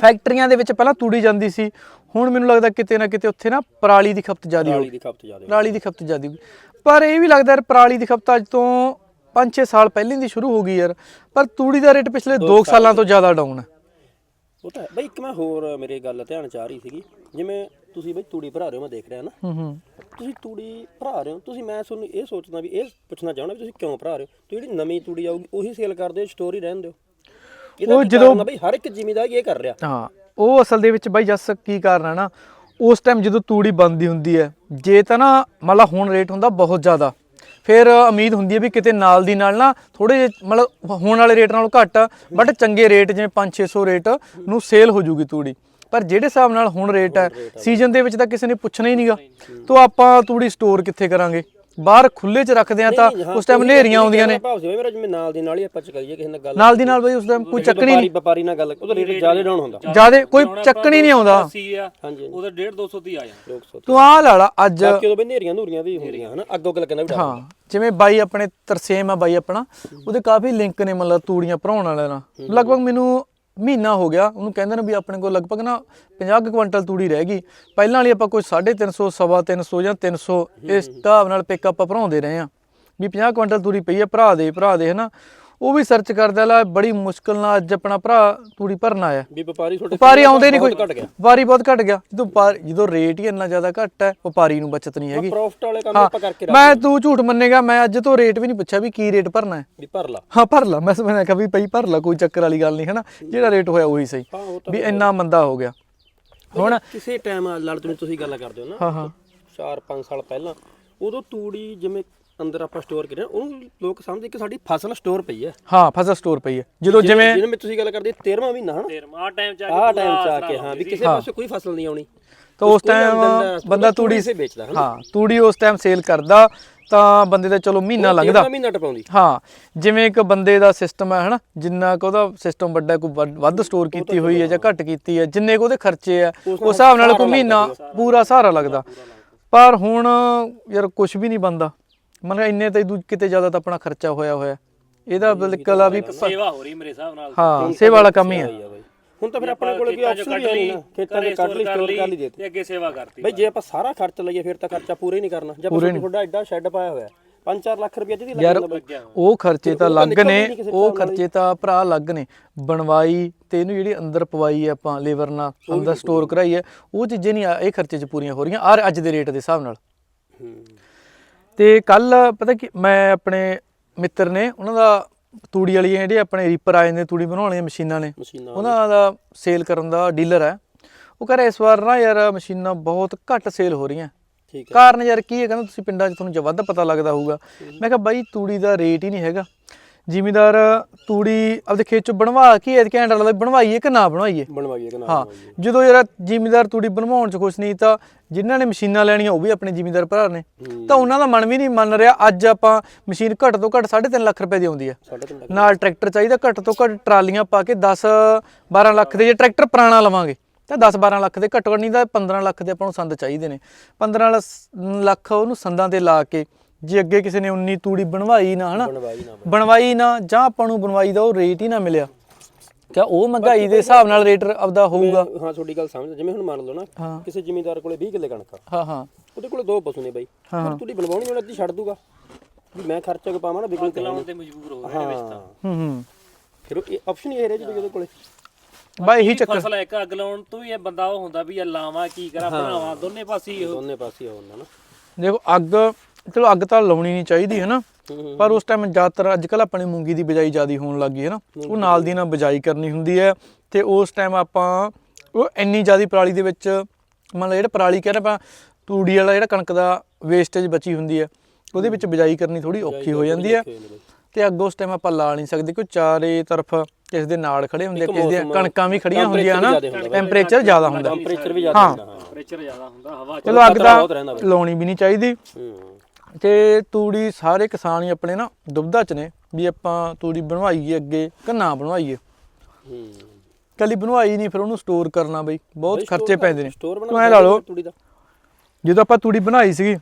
ਫੈਕਟਰੀਆਂ ਦੇ ਵਿੱਚ ਪਹਿਲਾਂ ਤੂੜੀ ਜਾਂਦੀ ਸੀ। ਹੁਣ ਮੈਨੂੰ ਲੱਗਦਾ ਕਿਤੇ ਨਾ ਕਿਤੇ ਉੱਥੇ ਨਾ ਪਰਾਲੀ ਦੀ ਖਪਤ ਜ਼ਿਆਦਾ ਹੋ ਪਰਾਲੀ ਗਈ। ਦੀ ਖਪਤ ਜ਼ਿਆਦਾ ਪਰਾਲੀ ਦੀ ਖਪਤ ਜ਼ਿਆਦਾ ਹੋ ਗਈ। ਪਰ ਇਹ ਵੀ ਲੱਗਦਾ ਯਾਰ ਪਰਾਲੀ ਦੀ ਖਪਤ ਅੱਜ ਤੋਂ 5-6 ਸਾਲ ਪਹਿਲਾਂ ਦੀ ਸ਼ੁਰੂ ਹੋ ਗਈ ਯਾਰ। ਪਰ ਤੂੜੀ ਦਾ ਰੇਟ ਪਿਛਲੇ 2 ਸਾਲਾਂ ਤੋਂ ਜ਼ਿਆਦਾ ਡਾਊਨ ਹੈ। ਉਹ ਤਾਂ। ਬਈ ਇੱਕ ਮੈਂ ਹੋਰ ਮੇਰੇ ਗੱਲ ਧਿਆਨ ਚ ਆ ਰਹੀ ਸੀਗੀ। ਜਿਵੇਂ ਤੁਸੀਂ ਬਈ ਤੂੜੀ ਭਰਾ ਰਹੇ ਹੋ ਮੈਂ ਦੇਖ ਰਿਹਾ ਨਾ। ਹੂੰ ਹੂੰ। ਤੁਸੀਂ ਤੂੜੀ ਭਰਾ ਰਹੇ ਹੋ ਤੁਸੀਂ ਮੈਂ ਤੁਹਾਨੂੰ ਇਹ ਸੋਚਦਾ ਵੀ ਇਹ ਪੁੱਛਣਾ ਚਾਹੁੰਦਾ ਵੀ ਤੁਸੀਂ ਕਿਉਂ ਭਰਾ ਰਹੇ ਹੋ? ਤੁਸੀਂ ਜਿਹੜੀ ਨਵੀਂ ਤੂੜੀ ਆਊਗੀ ਉਹੀ ਸੇਲ ਕਰਦੇ ਹੋ ਸਟੋਰੀ ਰਹਿਣ ਦਿਓ ਉਹ ਜਦੋਂ- ਬਈ? ਹਰ ਇੱਕ ਜ਼ਿਮੀਦਾਰ ਇਹ ਕਰ ਰਿਹਾ। ਹਾਂ ਉਹ ਅਸਲ ਦੇ ਵਿੱਚ ਬਾਈ ਜੱਸ ਕੀ ਕਾਰਨ ਹੈ ਨਾ ਉਸ ਟਾਈਮ ਜਦੋਂ ਤੂੜੀ ਬੰਦੀ ਹੁੰਦੀ ਹੈ ਜੇ ਤਾਂ ਨਾ ਮਤਲਬ ਹੁਣ ਰੇਟ ਹੁੰਦਾ ਬਹੁਤ ਜ਼ਿਆਦਾ ਫਿਰ ਉਮੀਦ ਹੁੰਦੀ ਹੈ ਵੀ ਕਿਤੇ ਨਾਲ ਦੀ ਨਾਲ ਨਾ ਥੋੜੇ ਜਿਹੇ ਮਤਲਬ ਹੋਣ ਵਾਲੇ ਰੇਟ ਨਾਲੋਂ ਘੱਟ ਬਟ ਚੰਗੇ ਰੇਟ ਜਿਵੇਂ 5-600 ਰੇਟ ਨੂੰ ਸੇਲ ਹੋ ਜੂਗੀ ਤੂੜੀ। ਪਰ ਜਿਹੜੇ ਹਿਸਾਬ ਨਾਲ ਹੁਣ ਰੇਟ ਹੈ ਸੀਜ਼ਨ ਦੇ ਵਿੱਚ ਤਾਂ ਕਿਸੇ ਨੇ ਪੁੱਛਣਾ ਹੀ ਨਹੀਂਗਾ ਤੋ ਆਪਾਂ ਤੂੜੀ ਸਟੋਰ ਕਿੱਥੇ ਕਰਾਂਗੇ? ਬਾਹਰ ਖੁੱਲੇ 'ਚ ਰੱਖਦੇ ਆ ਤਾਂ ਉਸ ਟਾਈਮ ਹਨੇਰੀਆਂ ਆਉਂਦੀਆਂ ਨੇ। ਭਾਵ ਸੀ ਮੇਰਾ ਜਿਵੇਂ ਨਾਲ ਦੀ ਨਾਲ ਹੀ ਆਪਾਂ ਚਕਾਈਏ ਕਿਸੇ ਨਾਲ ਗੱਲ ਨਾਲ ਦੀ ਨਾਲ ਬਈ ਉਸ ਟਾਈਮ ਕੋਈ ਚੱਕਣੀ ਵਪਾਰੀ ਵਪਾਰੀ ਨਾਲ ਗੱਲ ਉਹਦਾ ਰੇਟ ਜ਼ਿਆਦਾ ਡਾਊਨ ਹੁੰਦਾ। ਜਿਆਦੇ ਕੋਈ ਚੱਕਣੀ ਨਹੀਂ ਆਉਂਦਾ। ਸੀ ਆ ਹਾਂਜੀ। ਉਹਦਾ 1.5 200 ਤੇ ਆ ਜਾਂਦਾ। 200 ਤੂੰ ਆ ਲਾ ਲਾ ਅੱਜ। ਬਾਕੀ ਉਦੋਂ ਵੀ ਨੇਰੀਆਂ ਨੂਰੀਆਂ ਵੀ ਹੁੰਦੀਆਂ ਹਨਾ? ਅੱਗੋਂ ਗੱਲ ਕਹਿੰਦਾ ਵੀ ਹਾਂ ਜਿਵੇਂ ਬਾਈ ਆਪਣੇ ਤਰਸੇਮ ਆ ਬਾਈ ਆਪਣਾ ਉਹਦੇ ਕਾਫੀ ਲਿੰਕ ਨੇ ਮਤਲਬ ਤੂੜੀਆਂ ਭਰਾਉਣ ਵਾਲਿਆਂ ਨਾਲ। ਲਗਭਗ ਮੈਨੂੰ ਮਹੀਨਾ ਹੋ ਗਿਆ ਉਹਨੂੰ ਕਹਿੰਦੇ ਨੇ ਵੀ ਆਪਣੇ ਕੋਲ ਲਗਭਗ ਨਾ 50 ਕੁ ਕੁਇੰਟਲ ਤੂੜੀ ਰਹਿ ਗਈ। ਪਹਿਲਾਂ ਵਾਲੀ ਆਪਾਂ ਕੋਈ 350 ਸਵਾ 300 ਜਾਂ 300 ਇਸ ਹਿਸਾਬ ਨਾਲ ਪਿਕ ਆਪਾਂ ਭਰਾਉਂਦੇ ਰਹੇ ਆ ਵੀ 50 ਕੁਇੰਟਲ ਤੂੜੀ ਪਈ ਆ ਭਰਾ ਦੇ ਭਰਾ ਦੇ ਹਨਾ? ਉਹ ਵੀ ਸਰਚ ਕਰਦਾ ਲਾ ਬੜੀ ਮੁਸ਼ਕਲ ਨਾਲ ਅੱਜ ਆਪਣਾ ਭਰਾ ਤੂੜੀ ਭਰਨ ਆਇਆ। ਵੀ ਵਪਾਰੀ ਤੁਹਾਡੇ ਵਪਾਰੀ ਆਉਂਦੇ ਨਹੀਂ ਕੋਈ। ਵਪਾਰੀ ਬਹੁਤ ਘਟ ਗਿਆ। ਜਦੋਂ ਜਦੋਂ ਰੇਟ ਹੀ ਇੰਨਾ ਜ਼ਿਆਦਾ ਘੱਟ ਹੈ ਵਪਾਰੀ ਨੂੰ ਬਚਤ ਨਹੀਂ ਹੈਗੀ। ਪ੍ਰੋਫਿਟ ਵਾਲੇ ਕੰਮ ਆਪਾਂ ਕਰਕੇ ਰੱਖ ਮੈਂ ਤੂੰ ਝੂਠ ਮੰਨੇਗਾ ਮੈਂ ਅੱਜ ਤੋਂ ਰੇਟ ਵੀ ਨਹੀਂ ਪੁੱਛਿਆ ਵੀ ਕੀ ਰੇਟ ਭਰਨਾ ਹੈ। ਵੀ ਭਰ ਲਾ। ਹਾਂ ਭਰ ਲਾ। ਮੈਂ ਸਮਝਿਆ ਕਿ ਵੀ ਪਈ ਭਰ ਲਾ ਕੋਈ ਚੱਕਰ ਵਾਲੀ ਗੱਲ ਨਹੀਂ ਹੈ ਨਾ ਜਿਹੜਾ ਰੇਟ ਹੋਇਆ ਉਹੀ ਸਹੀ। ਵੀ ਇੰਨਾ ਮੰਦਾ ਹੋ ਗਿਆ। ਹੁਣ ਕਿਸੇ ਟਾਈਮ ਲੜ ਤੁਸੀਂ ਗੱਲ ਕਰਦੇ ਹੋ ਨਾ। ਹਾਂ ਹਾਂ। 4-5 ਸਾਲ ਪਹਿਲਾਂ ਉਦੋਂ ਤੂੜੀ ਜਿਵੇਂ ਅੰਦਰ ਆਪਾਂ ਸਟੋਰ ਕਰਿਆ ਉਹਨੂੰ ਲੋਕ ਸਮਝਦੇ ਕਿ ਸਾਡੀ ਫਸਲ ਸਟੋਰ ਪਈ ਹੈ ਹਾਂ ਫਸਲ ਸਟੋਰ ਪਈ ਹੈ ਜਦੋਂ ਜਿਵੇਂ ਜਿਵੇਂ ਤੁਸੀਂ ਗੱਲ ਕਰਦੇ 13ਵਾਂ ਮਹੀਨਾ ਹਨਾ? ਫੇਰ ਆ ਟਾਈਮ ਚ ਆ ਆਹ ਟਾਈਮ ਚ ਆ ਕੇ ਹਾਂ ਵੀ ਕਿਸੇ ਪਾਸੇ ਕੋਈ ਫਸਲ ਨਹੀਂ ਆਉਣੀ। ਤਾਂ ਉਸ ਟਾਈਮ ਬੰਦਾ ਤੂੜੀ ਸੇ ਵੇਚਦਾ ਹਨਾ। ਹਾਂ ਤੂੜੀ ਉਸ ਟਾਈਮ ਸੇਲ ਕਰਦਾ ਤਾਂ ਬੰਦੇ ਦਾ ਚਲੋ ਮਹੀਨਾ 13ਵਾਂ ਮਹੀਨਾ ਟਪਾਉਂਦੀ। ਹਾਂ ਜਿਵੇਂ ਇੱਕ ਬੰਦੇ ਦਾ ਸਿਸਟਮ ਹੈ ਹਨਾ ਜਿੰਨਾ ਕੁ ਉਹਦਾ ਸਿਸਟਮ ਵੱਡਾ ਕੋਈ ਵੱਧ- ਵੱਧ ਸਟੋਰ ਕੀਤੀ ਹੋਈ ਹੈ ਜਾਂ ਘੱਟ ਕੀਤੀ ਹੈ ਜਿੰਨੇ ਕੁ ਉਹਦੇ ਖਰਚੇ ਆ ਉਸ ਹਿਸਾਬ ਨਾਲ ਕੋਈ ਮਹੀਨਾ ਪੂਰਾ ਸਹਾਰਾ ਲੱਗਦਾ। ਪਰ ਹੁਣ ਯਾਰ ਕੁਝ ਵੀ ਨਹੀਂ ਬੰਦਾ ਮਤਲਬ ਇੰਨੇ ਤਾਂ ਕਿਤੇ ਜ਼ਿਆਦਾ ਤਾਂ ਆਪਣਾ ਖਰਚਾ ਹੋਇਆ ਹੋਇਆ। ਇਹਦਾ ਬਿਲਕੁਲ ਆ ਵੀ ਸੇਵਾ ਹੋ ਰਹੀ ਮੇਰੇ ਹਿਸਾਬ ਨਾਲ। ਹਾਂ ਸੇਵਾ ਵਾਲਾ ਕੰਮ ਹੀ ਹੈ। ਆ ਹੁਣ ਤਾਂ ਫਿਰ ਆਪਣੇ ਕੋਲ ਕੋਈ ਆਪਸ਼ਨ ਵੀ ਨਹੀਂ ਖੇਤਾਂ ਦੇ ਕੱਢ ਲਈ ਸਟੋਰ ਕਰ ਲਈ ਦੇ ਤੇ ਅੱਗੇ ਸੇਵਾ ਕਰਤੀ ਬਈ ਜੇ ਆਪਾਂ ਸਾਰਾ ਖਰਚ ਲਈਏ ਫਿਰ ਤਾਂ ਖਰਚਾ ਪੂਰਾ ਹੀ ਨਹੀਂ ਕਰਨਾ। ਜਦ ਤੁਹਾਡਾ ਐਡਾ ਸ਼ੈੱਡ ਪਾਇਆ ਹੋਇਆ 5-4 ਲੱਖ ਰੁਪਏ ਜਿਹਦੀ ਲੱਗ ਯਾਰ ਜਾਂਦਾ ਬਈ। ਉਹ ਖਰਚੇ ਤਾਂ ਲੱਗ ਨੇ ਉਹ ਖਰਚੇ ਤਾਂ ਭਰਾ ਲੱਗ ਨੇ। ਬਣਵਾਈ ਤੇ ਇਹਨੂੰ ਜਿਹੜੀ ਅੰਦਰ ਪਵਾਈ ਹੈ ਆਪਾਂ ਲੇਬਰ ਨਾਲ ਅੰਦਰ ਸਟੋਰ ਕਰਾਈ ਹੈ ਉਹ ਚੀਜ਼ਾਂ ਨਹੀਂ ਆ- ਇਹ ਖਰਚੇ 'ਚ ਪੂਰੀਆਂ ਹੋ ਰਹੀਆਂ ਆ ਅੱਜ ਦੇ ਰੇਟ ਦੇ ਹਿਸਾਬ ਨਾਲ। ਹੂੰ। ਤੇ ਕੱਲ ਪਤਾ ਕੀ ਮੈਂ ਆਪਣੇ ਮਿੱਤਰ ਨੇ ਉਹਨਾਂ ਦਾ ਤੂੜੀ ਵਾਲੀਆਂ ਜਿਹੜੇ ਆਪਣੇ ਰੀਪਰ ਆ ਜਾਂਦੇ ਤੂੜੀ ਬਣਾਉਣ ਵਾਲੀਆਂ ਮਸ਼ੀਨਾਂ ਨੇ ਉਹਨਾਂ ਦਾ ਸੇਲ ਕਰਨ ਦਾ ਡੀਲਰ ਹੈ। ਉਹ ਕਹ ਰਿਹਾ ਇਸ ਵਾਰ ਨਾ ਯਾਰ ਮਸ਼ੀਨਾਂ ਬਹੁਤ ਘੱਟ ਸੇਲ ਹੋ ਰਹੀਆਂ। ਕਾਰਨ ਯਾਰ ਕੀ ਹੈ ਕਹਿੰਦਾ ਤੁਸੀਂ ਪਿੰਡਾਂ 'ਚ ਤੁਹਾਨੂੰ ਜੇ ਵੱਧ ਪਤਾ ਲੱਗਦਾ ਹੋਊਗਾ। ਮੈਂ ਕਿਹਾ ਬਾਈ ਤੂੜੀ ਦਾ ਰੇਟ ਹੀ ਨਹੀਂ ਹੈਗਾ। ਜ਼ਿਮੀਦਾਰ ਤੂੜੀ ਆਪਦੇ ਖੇਤ 'ਚ ਬਣਵਾ ਕੇ ਇਹ ਘੈਂਟ ਲੱਗਦਾ ਬਣਵਾਈਏ ਕਿ ਨਾ ਬਣਵਾਈਏ? ਬਣਵਾਈਏ ਕਿ ਨਾ ਹਾਂ ਜਦੋਂ ਯਾਰ ਜ਼ਿਮੀਦਾਰ ਤੂੜੀ ਬਣਵਾਉਣ 'ਚ ਖੁਸ਼ ਨਹੀਂ ਤਾਂ ਜਿਨ੍ਹਾਂ ਨੇ ਮਸ਼ੀਨਾਂ ਲੈਣੀਆਂ ਉਹ ਵੀ ਆਪਣੇ ਜ਼ਿਮੀਦਾਰ ਭਰਾ ਨੇ। ਤਾਂ ਉਹਨਾਂ ਦਾ ਮਨ ਵੀ ਨਹੀਂ ਮੰਨ ਰਿਹਾ ਅੱਜ ਆਪਾਂ ਮਸ਼ੀਨ ਘੱਟ ਤੋਂ ਘੱਟ 3.5 ਲੱਖ ਰੁਪਏ ਦੀ ਆਉਂਦੀ ਹੈ ਨਾਲ ਟਰੈਕਟਰ ਚਾਹੀਦਾ ਘੱਟ ਤੋਂ ਘੱਟ ਟਰਾਲੀਆਂ ਪਾ ਕੇ 10 12 ਲੱਖ ਦੇ ਜੇ ਟਰੈਕਟਰ ਪੁਰਾਣਾ ਲਵਾਂਗੇ ਤਾਂ 10 12 ਲੱਖ ਦੇ ਘੱਟੋ ਘੱਟ ਨਹੀਂ ਤਾਂ 15 ਲੱਖ ਦੇ ਆਪਾਂ ਨੂੰ ਸੰਦ ਚਾਹੀਦੇ ਨੇ। 15 ਲ- ਲੱਖ ਉਹਨੂੰ ਸੰਦਾਂ ਤੇ ਲਾ ਕੇ ਜੇ ਅੱਗੇ ਕਿਸੇ ਨੇ 19 ਤੂੜੀ ਬਣਵਾਈ ਨਾ ਹਨਾ? ਬਣਵਾਈ ਨਾ ਬਈ। ਬਣਵਾਈ ਨਾ ਜਾਂ ਆਪਾਂ ਨੂੰ ਬਣਵਾਈ ਦਾ ਉਹ ਰੇਟ ਹੀ ਨਾ ਮਿਲਿਆ। ਕਿਆ ਉਹ ਮਹਿੰਗਾਈ ਦੇ ਹਿਸਾਬ ਨਾਲ ਰੇਟ ਆਪਦਾ ਹੋਊਗਾ? ਮੈਂ- ਹਾਂ ਤੁਹਾਡੀ ਗੱਲ ਸਮਝ ਜਿਵੇਂ ਹੁਣ ਮੰਨ ਲਓ ਨਾ। ਕਿਸੇ ਜ਼ਿਮੀਂਦਾਰ ਕੋਲੇ 20 ਕਿੱਲੇ ਕਣਕ ਹਾਂ ਹਾਂ। ਉਹਦੇ ਕੋਲੇ ਦੋ ਪਸ਼ੂ ਨੇ ਬਾਈ। ਪਰ ਤੂੜੀ ਬਣਵਾਉਣੀ ਉਹਨੇ ਅੱਧੀ ਛੱਡ ਦੂਗਾ। ਵੀ ਮੈਂ ਖਰਚਾ ਕੋ ਪਾਵਾਂ ਨਾ ਵਿਕਣ ਤੇ ਲਾਉਣ ਤੇ ਮਜਬੂਰ ਹੋ ਰਹੇ ਵਿੱਚ ਤਾਂ ਹੂੰ ਹੂੰ। ਫਿਰ ਉਹ ਆਪਸ਼ਨ ਹੀ ਇਹ ਰਿਹਾ ਜੀ ਉਹਦੇ ਕੋਲੇ। ਬਾਈ ਇਹੀ ਚੱਕਰ। ਫਸਲ ਇੱਕ ਅੱਗ ਲਾਉਣ ਤੋਂ ਵੀ ਇਹ ਬੰਦਾ ਉਹ ਹੁੰਦਾ ਵੀ ਇਹ ਲਾਵਾਂ ਕੀ ਕਰਾਂ ਬਣਾਵਾਂ ਦੋਨੇ ਪਾਸੇ ਹੀ ਉਹ। ਦੋਨੇ ਪਾਸੇ ਹੁੰਦਾ ਨਾ। ਦੇਖੋ ਅੱਗ ਚਲੋ ਅੱਗ ਤਾਂ ਲਾਉਣੀ ਨਹੀਂ ਚਾਹੀਦੀ ਹੈ ਨਾ? ਪਰ ਉਸ ਟਾਈਮ ਜ਼ਿਆਦਾਤਰ ਅੱਜ ਕੱਲ ਆਪਣੀ ਮੂੰਗੀ ਦੀ ਬਿਜਾਈ ਜ਼ਿਆਦੀ ਹੋਣ ਲੱਗ ਗਈ ਹੈ ਨਾ? ਉਹ ਨਾਲ ਦੀ ਨਾਲ ਬਿਜਾਈ ਕਰਨੀ ਹੁੰਦੀ ਹੈ ਤੇ ਉਸ ਟਾਈਮ ਆਪਾਂ ਉਹ ਇੰਨੀ ਜ਼ਿਆਦੀ ਪਰਾਲੀ ਦੇ ਵਿੱਚ ਮਤਲਬ ਜਿਹੜਾ ਪਰਾਲੀ ਕਹਿੰਦੇ ਆਪਾਂ ਤੂੜੀ ਵਾਲਾ ਜਿਹੜਾ ਕਣਕ ਦਾ ਵੇਸਟੇਜ ਬਚੀ ਹੁੰਦੀ ਹੈ ਉਹਦੇ ਵਿੱਚ ਬਿਜਾਈ ਕਰਨੀ ਥੋੜੀ ਔਖੀ ਹੋ ਜਾਂਦੀ ਹੈ ਤੇ ਅੱਗ ਉਸ ਟਾਈਮ ਆਪਾਂ ਲਾ ਨਹੀਂ ਸਕਦੇ ਕਿਉਂ ਚਾਰੇ ਤਰਫ ਕਿਸ ਦੇ ਨਾਲ ਖੜੇ ਹੁੰਦੇ ਕਿਸੇ ਦੀਆਂ ਕਣਕਾਂ ਵੀ ਖੜੀਆਂ ਹੁੰਦੀਆਂ ਨਾ? ਟੈਂਪਰੇਚਰ ਜ਼ਿਆਦਾ ਹੁੰਦਾ। ਟੈਂਪਰੇਚਰ ਵੀ ਜ਼ਿਆਦਾ ਹਾਂ। ਹੁੰਦਾ ਹਾਂ। ਟੈਂਪਰੇਚਰ ਜ਼ਿਆਦਾ ਹੁੰਦਾ ਹਵਾ ਚਲੋ ਅੱਗ ਤਾਂ ਲਾਉਣੀ ਵੀ ਨਹੀਂ ਚਾਹੀਦੀ। ਤੇ ਤੂੜੀ ਸਾਰੇ ਕਿਸਾਨ ਹੀ ਆਪਣੇ ਨਾ ਦੁਬਧਾ ਚ ਨੇ ਵੀ ਆਪਾਂ ਤੂੜੀ ਬਣਵਾਈਏ ਅੱਗੇ ਕਿ ਨਾ ਬਣਵਾਈਏ। ਹੂੰ। ਕੱਲੀ ਬਣਵਾਈ ਨਹੀਂ ਫਿਰ ਉਹਨੂੰ ਸਟੋਰ ਕਰਨਾ ਬਈ। ਬਹੁਤ ਖਰਚੇ ਪੈਂਦੇ ਨੇ। ਤੂੰ ਐ ਲਾ ਲਓ ਤੂੜੀ ਦਾ। ਜਦੋਂ ਆਪਾਂ ਤੂੜੀ ਬਣਾਈ ਸੀਗੀ